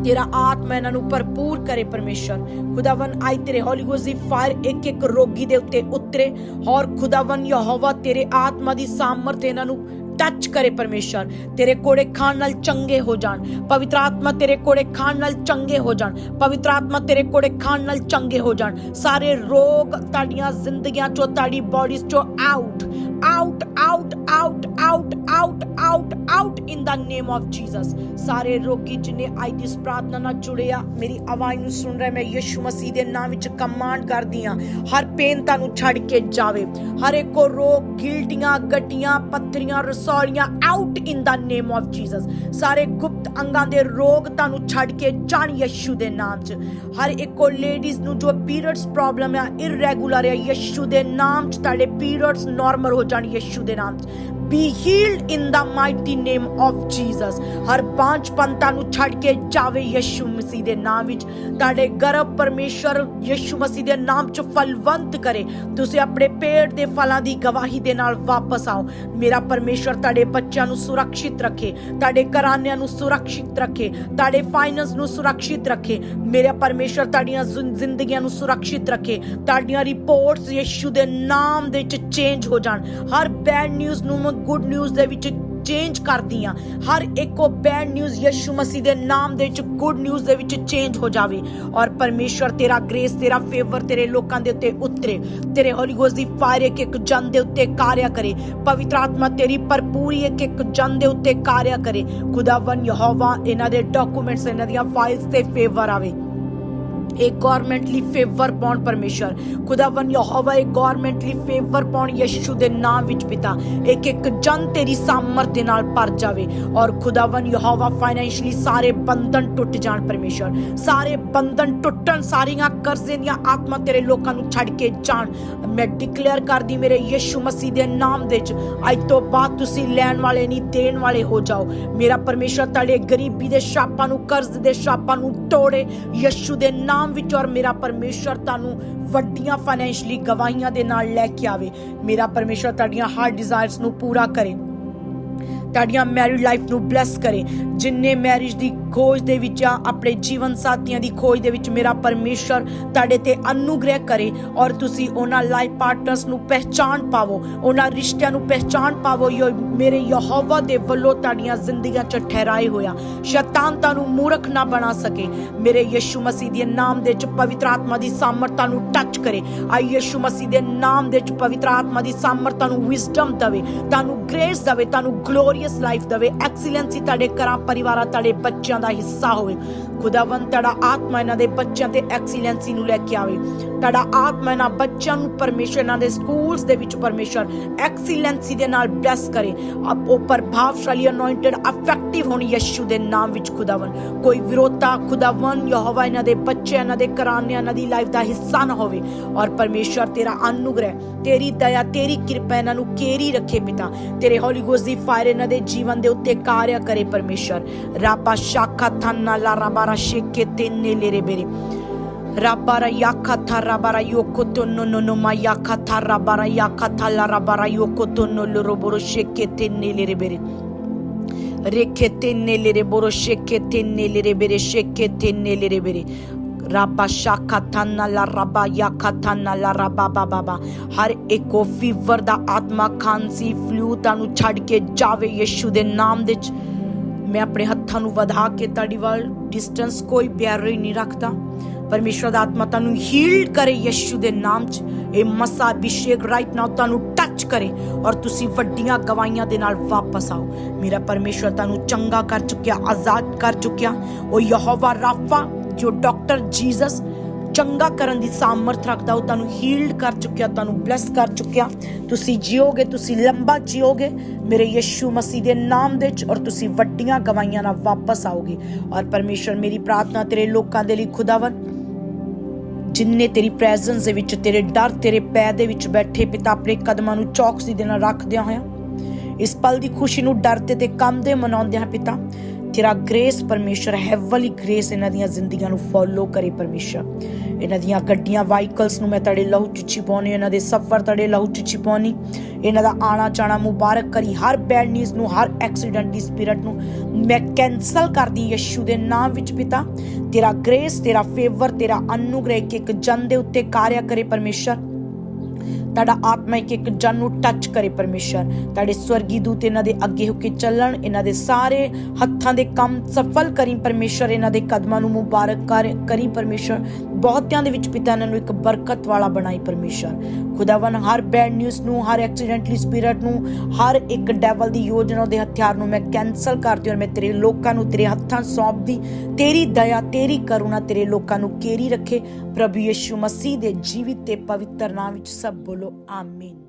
ਤੇਰਾ ਆਤਮਾ ਇਹਨਾਂ ਨੂੰ ਭਰਪੂਰ ਕਰੇ ਪਰਮੇਸ਼ਰ। ਖੁਦਾਵੰ ਆਈ ਤੇਰੇ ਹੋਲੀ ਗੋਸਟ ਦੀ ਫਾਇਰ ਇੱਕ ਇੱਕ ਰੋਗੀ ਦੇ ਉੱਤੇ ਉਤਰੇ ਔਰ ਖੁਦਾਵੰ ਯਹੋਵਾ ਤੇਰੇ ਆਤਮਾ ਦੀ ਸਾਮਰਥ ਇਹਨਾਂ ਨੂੰ ਟੱਚ ਕਰੇ ਪਰਮੇਸ਼ਰ। ਤੇਰੇ ਕੋੜੇ ਖਾਣ ਨਾਲ ਚੰਗੇ ਹੋ ਜਾਣ। ਪਵਿੱਤਰ ਆਤਮਾ ਤੇਰੇ ਕੋੜੇ ਖਾਣ ਨਾਲ ਚੰਗੇ ਹੋ ਜਾਣ। ਪਵਿੱਤਰ ਆਤਮਾ ਤੇਰੇ ਕੋੜੇ ਖਾਣ ਨਾਲ ਚੰਗੇ ਹੋ ਜਾਣ। ਸਾਰੇ ਰੋਗ ਤੁਹਾਡੀਆਂ ਜ਼ਿੰਦਗੀਆਂ ਚੋਂ, ਤੁਹਾਡੀ ਬਾਡੀਜ਼ ਚੋਂ out out out out out out out out in the name of Jesus ਸਾਰੇ ਰੋਗੀ ਜਿਨੇ ਅੱਜ ਇਸ ਪ੍ਰਾਰਥਨਾ ਨਾਲ ਜੁੜੇ ਆ, ਮੇਰੀ ਆਵਾਜ਼ ਨੂੰ ਸੁਣ ਰਹੇ, ਮੈਂ ਯਿਸੂ ਮਸੀਹ ਦੇ ਨਾਮ ਵਿੱਚ ਕਮਾਂਡ ਕਰਦੀ ਆ ਹਰ ਪੇਨ ਤੁਹਾਨੂੰ ਛੱਡ ਕੇ ਜਾਵੇ। ਹਰ ਇੱਕ ਰੋਗ, ਗਿਲਟੀਆਂ ਗੱਟੀਆਂ ਪੱਥਰੀਆਂ, ਰਸੌਲੀਆਂ out in the name of Jesus ਸਾਰੇ ਗੁਪਤ ਅੰਗਾਂ ਦੇ ਰੋਗ ਤੁਹਾਨੂੰ ਛੱਡ ਕੇ ਜਾਣ ਯਿਸੂ ਦੇ ਨਾਮ 'ਚ। ਹਰ ਇੱਕੋ ਲੇਡੀਜ਼ ਨੂੰ ਜੋ ਪੀਰੀਅਡਸ ਪ੍ਰੋਬਲਮ ਆ ਇਰੈਗੂਲਰ ਆ, ਯਿਸੂ ਦੇ ਨਾਮ 'ਚ ਤੁਹਾਡੇ ਪੀਰੀਅਡਸ ਨਾਰਮਲ ਹੋ ਜਾਣ ਯਿਸੂ ਦੇ ਨਾਮ 'ਚ। Be healed in the mighty name of Jesus ਹਰ ਬਾਂਝ ਪੰਤਾ ਨੂੰ ਛੱਡ ਕੇ ਜਾਵੇ ਯਿਸੂ ਮਸੀਹ ਦੇ ਨਾਮ ਵਿੱਚ। ਤੁਹਾਡੇ ਗਰਭ ਪਰਮੇਸ਼ਰ ਯਿਸੂ ਮਸੀਹ ਦੇ ਨਾਮ 'ਚ ਫਲਵੰਤ ਕਰੇ। ਤੁਸੀਂ ਆਪਣੇ ਪੇਟ ਦੇ ਫਲਾਂ ਦੀ ਗਵਾਹੀ ਦੇ ਨਾਲ ਵਾਪਸ ਆਓ। ਮੇਰਾ ਪਰਮੇਸ਼ਰ ਤੁਹਾਡੇ ਬੱਚਿਆਂ ਨੂੰ ਸੁਰੱਖਿਅਤ ਰੱਖੇ। ਤੁਹਾਡੇ ਘਰਾਨਿਆਂ ਨੂੰ ਸੁਰੱਖਿਅਤ ਰੱਖੇ। ਤੁਹਾਡੇ ਫਾਈਨੈਂਸ ਨੂੰ ਸੁਰੱਖਿਅਤ ਰੱਖੇ। ਮੇਰਾ ਪਰਮੇਸ਼ਰ ਤੁਹਾਡੀਆਂ ਜ਼ਿੰਦਗੀਆਂ ਨੂੰ ਸੁਰੱਖਿਅਤ ਰੱਖੇ। ਤੁਹਾਡੀਆਂ ਰਿਪੋਰਟਸ ਯਿਸੂ ਦੇ ਨਾਮ ਦੇ ਵਿੱਚ ਚੇਂਜ ਹੋ ਜਾਣ। ਹਰ ਬੈਡ ਨਿਊਜ਼ ਨੂੰ ਗੁੱਡ ਨਿਊਜ਼ ਦੇ ਵਿੱਚ ਚੇਂਜ ਕਰਦੀ ਆ ਹਰ ਇੱਕ ਬੈਡ ਨਿਊਜ਼ ਯਿਸੂ ਮਸੀਹ ਦੇ ਨਾਮ ਦੇ ਵਿੱਚ ਗੁੱਡ ਨਿਊਜ਼ ਦੇ ਵਿੱਚ ਚੇਂਜ ਹੋ ਜਾਵੇ। ਔਰ ਪਰਮੇਸ਼ਵਰ ਤੇਰਾ ਗ੍ਰੇਸ ਤੇਰਾ ਫੇਵਰ ਤੇਰੇ ਲੋਕਾਂ ਦੇ ਉੱਤੇ ਉਤਰੇ। ਤੇਰੇ ਹੋਲੀ ਗੋਸਟ ਦੀ ਫਾਇਰ ਇੱਕ ਇੱਕ ਜਨ ਦੇ ਉੱਤੇ ਕਾਰਿਆ ਕਰੇ। ਪਵਿੱਤਰ ਆਤਮਾ ਤੇਰੀ ਭਰਪੂਰੀ ਇੱਕ ਇੱਕ ਜਨ ਦੇ ਉੱਤੇ ਕਾਰਿਆ ਕਰੇ। ਖੁਦਾਵੰ ਯਹੋਵਾ, ਇਹਨਾਂ ਦੇ ਡਾਕੂਮੈਂਟਸ ਇਹਨਾਂ ਦੀਆਂ ਫਾਈਲਸ ਤੇ ਫੇਵਰ ਆਵੇ। ਇੱਕ ਗਵਰਨਮੈਂਟ ਫੇਵਰ ਪਾਉਣ ਪਰਮੇਸ਼ਰ ਖੁਦਾਵੰ ਯਹੋਵਾ ਇੱਕ ਗਵਰਨਮੈਂਟ ਫੇਵਰ ਪਾਉਣ ਯਿਸੂ ਦੇ ਨਾਮ ਵਿੱਚ ਪਿਤਾ ਇੱਕ ਇੱਕ ਜਨ ਤੇਰੀ ਸਾਮਰਥ ਦੇ ਨਾਲ ਭਰ ਜਾਵੇ ਔਰ ਖੁਦਾਵੰ ਯਹੋਵਾ ਫਾਈਨੈਂਸ਼ਲੀ ਸਾਰੇ ਬੰਧਨ ਟੁੱਟ ਜਾਣ ਪਰਮੇਸ਼ਰ ਸਾਰੇ ਬੰਧਨ ਟੁੱਟਣ ਸਾਰੀਆਂ ਕਰਜ਼ੇ ਦੀਆਂ ਆਤਮਾ ਤੇਰੇ ਲੋਕਾਂ ਨੂੰ ਛੱਡ ਕੇ ਜਾਣ ਮੈਂ ਡਿਕਲੇਅਰ ਕਰਦੀ ਮੇਰੇ ਯਿਸੂ ਮਸੀਹ ਦੇ ਨਾਮ ਦੇ ਵਿੱਚ ਅੱਜ ਤੋਂ ਬਾਅਦ ਤੁਸੀਂ ਲੈਣ ਵਾਲੇ ਨਹੀਂ ਦੇਣ ਵਾਲੇ ਹੋ ਜਾਓ ਮੇਰਾ ਪਰਮੇਸ਼ਰ ਤੁਹਾਡੇ ਗਰੀਬੀ ਦੇ ਸ਼ਾਪਾਂ ਨੂੰ ਕਰਜ਼ ਦੇ ਸ਼ਾਪਾਂ ਨੂੰ ਤੋੜੇ ਯਿਸੂ ਦੇ ਨਾਮ ਵਿੱਚ ਔਰ ਮੇਰਾ ਪਰਮੇਸ਼ਰ ਤੁਹਾਨੂੰ ਵੱਡੀਆਂ ਫਾਈਨੈਂਸ਼ਲੀ ਗਵਾਹੀਆਂ ਦੇ ਨਾਲ ਲੈ ਕੇ ਆਵੇ। ਮੇਰਾ ਪਰਮੇਸ਼ਰ ਤੁਹਾਡੀਆਂ ਹਰ ਡਿਜ਼ਾਇਰਸ ਨੂੰ ਪੂਰਾ ਕਰੇ। ਤੁਹਾਡੀਆਂ ਮੈਰਿਡ ਲਾਈਫ ਨੂੰ ਬਲੈਸ ਕਰੇ। ਜਿੰਨੇ ਮੈਰਿਜ ਦੀ ਖੋਜ ਦੇ ਵਿੱਚ ਆ, ਆਪਣੇ ਜੀਵਨ ਸਾਥੀਆਂ ਦੀ ਖੋਜ ਦੇ ਵਿੱਚ ਮੇਰਾ ਪਰਮੇਸ਼ਰ ਤੁਹਾਡੇ ਤੇ ਅਨੁਗ੍ਰਹਿ ਕਰੇ ਔਰ ਤੁਸੀਂ ਉਹਨਾਂ ਲਾਈਫ ਪਾਰਟਨਰਸ ਨੂੰ ਪਹਿਚਾਨ ਪਾਵੋ, ਉਹਨਾਂ ਰਿਸ਼ਤਿਆਂ ਨੂੰ ਪਹਿਚਾਨ ਪਾਵੋ। ਮੇਰੇ ਯਹੋਵਾ ਦੇ ਵੱਲੋਂ ਤੁਹਾਡੀਆਂ ਜ਼ਿੰਦਗੀਆਂ 'ਚ ਠਹਿਰਾਏ ਹੋਇਆ ਸ਼ੈਤਾਨ ਤੁਹਾਨੂੰ ਮੂਰਖ ਨਾ ਬਣਾ ਸਕੇ। ਮੇਰੇ ਯਿਸੂ ਮਸੀਹ ਦੇ ਨਾਮ ਦੇ ਵਿੱਚ ਪਵਿੱਤਰ ਆਤਮਾ ਦੀ ਸਾਮਰਥਾ ਨੂੰ ਟੱਚ ਕਰੇ। ਆਈ ਯਿਸੂ ਮਸੀਹ ਦੇ ਨਾਮ ਦੇ ਵਿੱਚ ਪਵਿੱਤਰ ਆਤਮਾ ਦੀ ਸਾਮਰਥਾ ਨੂੰ ਵਿਜ਼ਡਮ ਦਵੇ, ਤੁਹਾਨੂੰ ਗ੍ਰੇਸ ਦਵੇ, ਤੁਹਾਨੂੰ ਗਲੋਰੀ ਗਲੋਰੀਅਸ ਲਾਈਫ ਦਵੇ। ਐਕਸੀਲੈਂਸੀ ਤੁਹਾਡੇ ਘਰਾਂ, ਪਰਿਵਾਰਾਂ, ਤੁਹਾਡੇ ਬੱਚਿਆਂ ਦਾ ਹਿੱਸਾ ਹੋਵੇ। ਖੁਦਾਵੰਤ ਤੁਹਾਡਾ ਆਤਮਾ ਇਹਨਾਂ ਦੇ ਬੱਚਿਆਂ ਤੇ ਐਕਸੀਲੈਂਸੀ ਨੂੰ ਲੈ ਕੇ ਆਵੇ। ਤੁਹਾਡਾ ਆਤਮਾ ਇਹਨਾਂ ਬੱਚਿਆਂ ਨੂੰ ਪਰਮੇਸ਼ਰ, ਇਹਨਾਂ ਦੇ ਸਕੂਲਸ ਦੇ ਵਿੱਚ ਪਰਮੇਸ਼ਰ ਐਕਸੀਲੈਂਸੀ ਦੇ ਨਾਲ ਬਲੈਸ ਕਰੇ। ਆਪ ਉਹ ਪ੍ਰਭਾਵਸ਼ਾਲੀ ਅਨੋਇੰਟਡ ਅਫੈਕਟਿਵ ਹੋਣ ਯਿਸੂ ਦੇ ਨਾਮ ਵਿੱਚ ਖੁਦਾਵੰ ਕੋਈ ਵਿਰੋਧਤਾ ਖੁਦਾਵੰ ਯਹੋਵਾ ਇਹਨਾਂ ਦੇ ਬੱਚੇ, ਇਹਨਾਂ ਦੇ ਘਰਾਨਿਆਂ ਇਹਨਾਂ ਦੀ ਲਾਈਫ ਦਾ ਹਿੱਸਾ ਨਾ ਹੋਵੇ। ਔਰ ਪਰਮੇਸ਼ਰ, ਤੇਰਾ ਅਨੁਗ੍ਰਹਿ, ਤੇਰੀ ਦਇਆ, ਤੇਰੀ ਕਿਰਪਾ ਇਹਨਾਂ ਨੂੰ ਕੇਰੀ ਰੱਖੇ ਪਿਤਾ। ਤੇਰੇ ਹੋਲੀ ਗੋਸਟ ਦੀ ਫਾਇਰ ਇਹਨਾਂ ਦੇ ਜੀਵਨ ਦੇ ਉੱਤੇ ਕਾਰਿਆ ਕਰੇ ਪਰਮੇਸ਼ਰ ਰਾਬਾ ਸ਼ਾਖਾ ਥਾਨਾ ਲਾ ਰਾਬਾਰਾ ਸ਼ੇਕੇ ਤੇਨੇ ਲੇਰੇ ਬੇਰੇ Rabara yakata rabara yokoto no no no ma yakata rabara yakata la rabara yokoto no lo roboro shekete nele bere rekete nele boro shekete nele bere shekete nele Bere rabba shakatana la rabba ਹਰ ਇੱਕ fever ਦਾ ਆਤਮਾ ਖਾਂਸੀ flu ਤੁਹਾਨੂੰ ਛੱਡ ਕੇ ਜਾਵੇ ਯਿਸੂ ਦੇ ਨਾਮ ਦੇ ਵਿੱਚ ਮੈਂ ਆਪਣੇ ਹੱਥਾਂ ਨੂੰ ਵਧਾ ਕੇ ਤੁਹਾਡੀ ਵੱਲ ਡਿਸਟੈਂਸ ਕੋਈ ਪਿਆਰੀ ਨਹੀਂ ਰੱਖਦਾ ਪਰਮੇਸ਼ਰ ਦਾ ਆਤਮਾ ਤੁਹਾਨੂੰ ਹੀਲ ਕਰੇ ਯਿਸੂ ਦੇ ਨਾਮ 'ਚ ਇਹ ਮਸਾ ਅਭਿਸ਼ੇਕ ਰਾਈਟ ਨਾਓ ਤੁਹਾਨੂੰ ਟੱਚ ਕਰੇ ਔਰ ਤੁਸੀਂ ਵੱਡੀਆਂ ਗਵਾਈਆਂ ਦੇ ਨਾਲ ਵਾਪਸ ਆਓ ਮੇਰਾ ਪਰਮੇਸ਼ਰ ਤੁਹਾਨੂੰ ਚੰਗਾ ਕਰ ਚੁੱਕਿਆ ਆਜ਼ਾਦ ਕਰ ਚੁੱਕਿਆ ਉਹ ਯਹੋਵਾ ਰਾਫਾ ਜੋ ਡਾਕਟਰ ਜੀਸਸ ਚੰਗਾ ਕਰਨ ਦੀ ਸਾਮਰਥ ਰੱਖਦਾ, ਉਹ ਤੁਹਾਨੂੰ ਹੀਲਡ ਕਰ ਚੁੱਕਿਆ, ਤੁਹਾਨੂੰ ਬਲੈਸ ਕਰ ਚੁੱਕਿਆ। ਤੁਸੀਂ ਜਿਓਗੇ, ਤੁਸੀਂ ਲੰਬਾ ਜਿਓਗੇ, ਮੇਰੇ ਯਿਸੂ ਮਸੀਹ ਦੇ ਨਾਮ ਦੇ ਵਿੱਚ ਔਰ ਤੁਸੀਂ ਵੱਡੀਆਂ ਗਵਾਹੀਆਂ ਨਾਲ ਵਾਪਸ ਆਓਗੇ। ਔਰ ਪਰਮੇਸ਼ਰ ਮੇਰੀ ਪ੍ਰਾਰਥਨਾ ਤੇਰੇ ਲੋਕਾਂ ਦੇ ਲਈ ਖੁਦਾਵੰ ਜਿੰਨੇ ਤੇਰੀ ਪ੍ਰੈਜ਼ੈਂਸ ਦੇ ਵਿੱਚ, ਤੇਰੇ ਡਰ, ਤੇਰੇ ਪੈ ਦੇ ਵਿੱਚ ਬੈਠੇ ਪਿਤਾ, ਆਪਣੇ ਕਦਮਾਂ ਨੂੰ ਚੌਕਸੀ ਦੇ ਨਾਲ ਰੱਖਦਿਆਂ ਹੋਇਆ, ਇਸ ਪਲ ਦੀ ਖੁਸ਼ੀ ਨੂੰ ਡਰ ਤੇ ਤੇ ਕੰਮ ਦੇ ਮਨਾਉਂਦਿਆਂ ਪਿਤਾ ਤੇਰਾ ਗ੍ਰੇਸ ਪਰਮੇਸ਼ਰ ਹੈਵਲੀ ਗ੍ਰੇਸ ਇਹਨਾਂ ਦੀਆਂ ਜ਼ਿੰਦਗੀਆਂ ਨੂੰ ਫੋਲੋ ਕਰੇ ਪਰਮੇਸ਼ਰ। ਇਹਨਾਂ ਦੀਆਂ ਗੱਡੀਆਂ ਵਾਹੀਕਲਸ ਨੂੰ ਮੈਂ ਤੜੇ ਲਹੂ ਚ ਚਿਪਾਉਣੀ ਇਹਨਾਂ ਦੇ ਸਫ਼ਰ ਤੜੇ ਲਹੂ ਚ ਚਿਪਾਉਣੀ ਇਹਨਾਂ ਦਾ ਆਣਾ ਜਾਣਾ ਮੁਬਾਰਕ ਕਰੀ, ਹਰ ਬੈਡ ਨਿਊਜ਼ ਨੂੰ, ਹਰ ਐਕਸੀਡੈਂਟ ਦੀ ਸਪਿਰਿਟ ਨੂੰ ਮੈਂ ਕੈਨਸਲ ਕਰਦੀ ਯਿਸੂ ਦੇ ਨਾਮ ਵਿੱਚ ਪਿਤਾ। ਤੇਰਾ ਗ੍ਰੇਸ ਤੇਰਾ ਫੇਵਰ ਤੇਰਾ ਅਨੁਗ੍ਰਹਿ ਕਿ ਇੱਕ ਜਨ ਦੇ ਉੱਤੇ ਕਾਰਿਆ ਕਰੇ ਪਰਮੇਸ਼ਰ। ਤੁਹਾਡਾ ਆਤਮਾ ਇੱਕ ਇੱਕ ਜਨ ਨੂੰ ਟੱਚ ਕਰੇ ਪਰਮੇਸ਼ਰ। ਤੁਹਾਡੇ ਸਵਰਗੀ ਦੂਤ ਇਹਨਾਂ ਦੇ ਅੱਗੇ ਹੋ ਕੇ ਚੱਲਣ, ਇਹਨਾਂ ਦੇ ਸਾਰੇ ਹੱਥਾਂ ਦੇ ਕੰਮ ਸਫਲ ਕਰੀ ਪਰਮੇਸ਼ਰ, ਇਹਨਾਂ ਦੇ ਕਦਮਾਂ ਨੂੰ ਮੁਬਾਰਕ ਕਰ- ਕਰੀ ਪਰਮੇਸ਼ਰ। ਬਹੁਤਿਆਂ ਦੇ ਵਿੱਚ ਪਿਤਾ ਇਹਨਾਂ ਨੂੰ ਇੱਕ ਬਰਕਤ ਵਾਲਾ ਬਣਾਈ ਪਰਮੇਸ਼ਰ। ਖੁਦਾਵੰ ਹਰ ਬੈਡ ਨਿਊਜ਼ ਨੂੰ, ਹਰ ਐਕਸੀਡੈਂਟਲੀ ਸਪਿਰਿਟ ਨੂੰ, ਹਰ ਇੱਕ ਡੈਵਲ ਦੀ ਯੋਜਨਾ ਦੇ ਹਥਿਆਰ ਨੂੰ ਮੈਂ ਕੈਨਸਲ ਕਰਦੀ ਹਾਂ ਔਰ ਮੈਂ ਤੇਰੇ ਲੋਕਾਂ ਨੂੰ, ਤੇਰੇ ਹੱਥਾਂ ਸੌਂਪਦੀ, ਤੇਰੀ ਦਇਆ, ਤੇਰੀ ਕਰੁਣਾ, ਤੇਰੇ ਲੋਕਾਂ ਨੂੰ ਕੇਰੀ ਰੱਖੇ। ਪ੍ਰਭੂ ਯਿਸੂ ਮਸੀਹ ਦੇ ਜੀਵਿਤ ਤੇ ਪਵਿੱਤਰ ਨਾਮ ਵਿੱਚ ਸਭ ਬੋਲੋ, ਆਮੀਨ।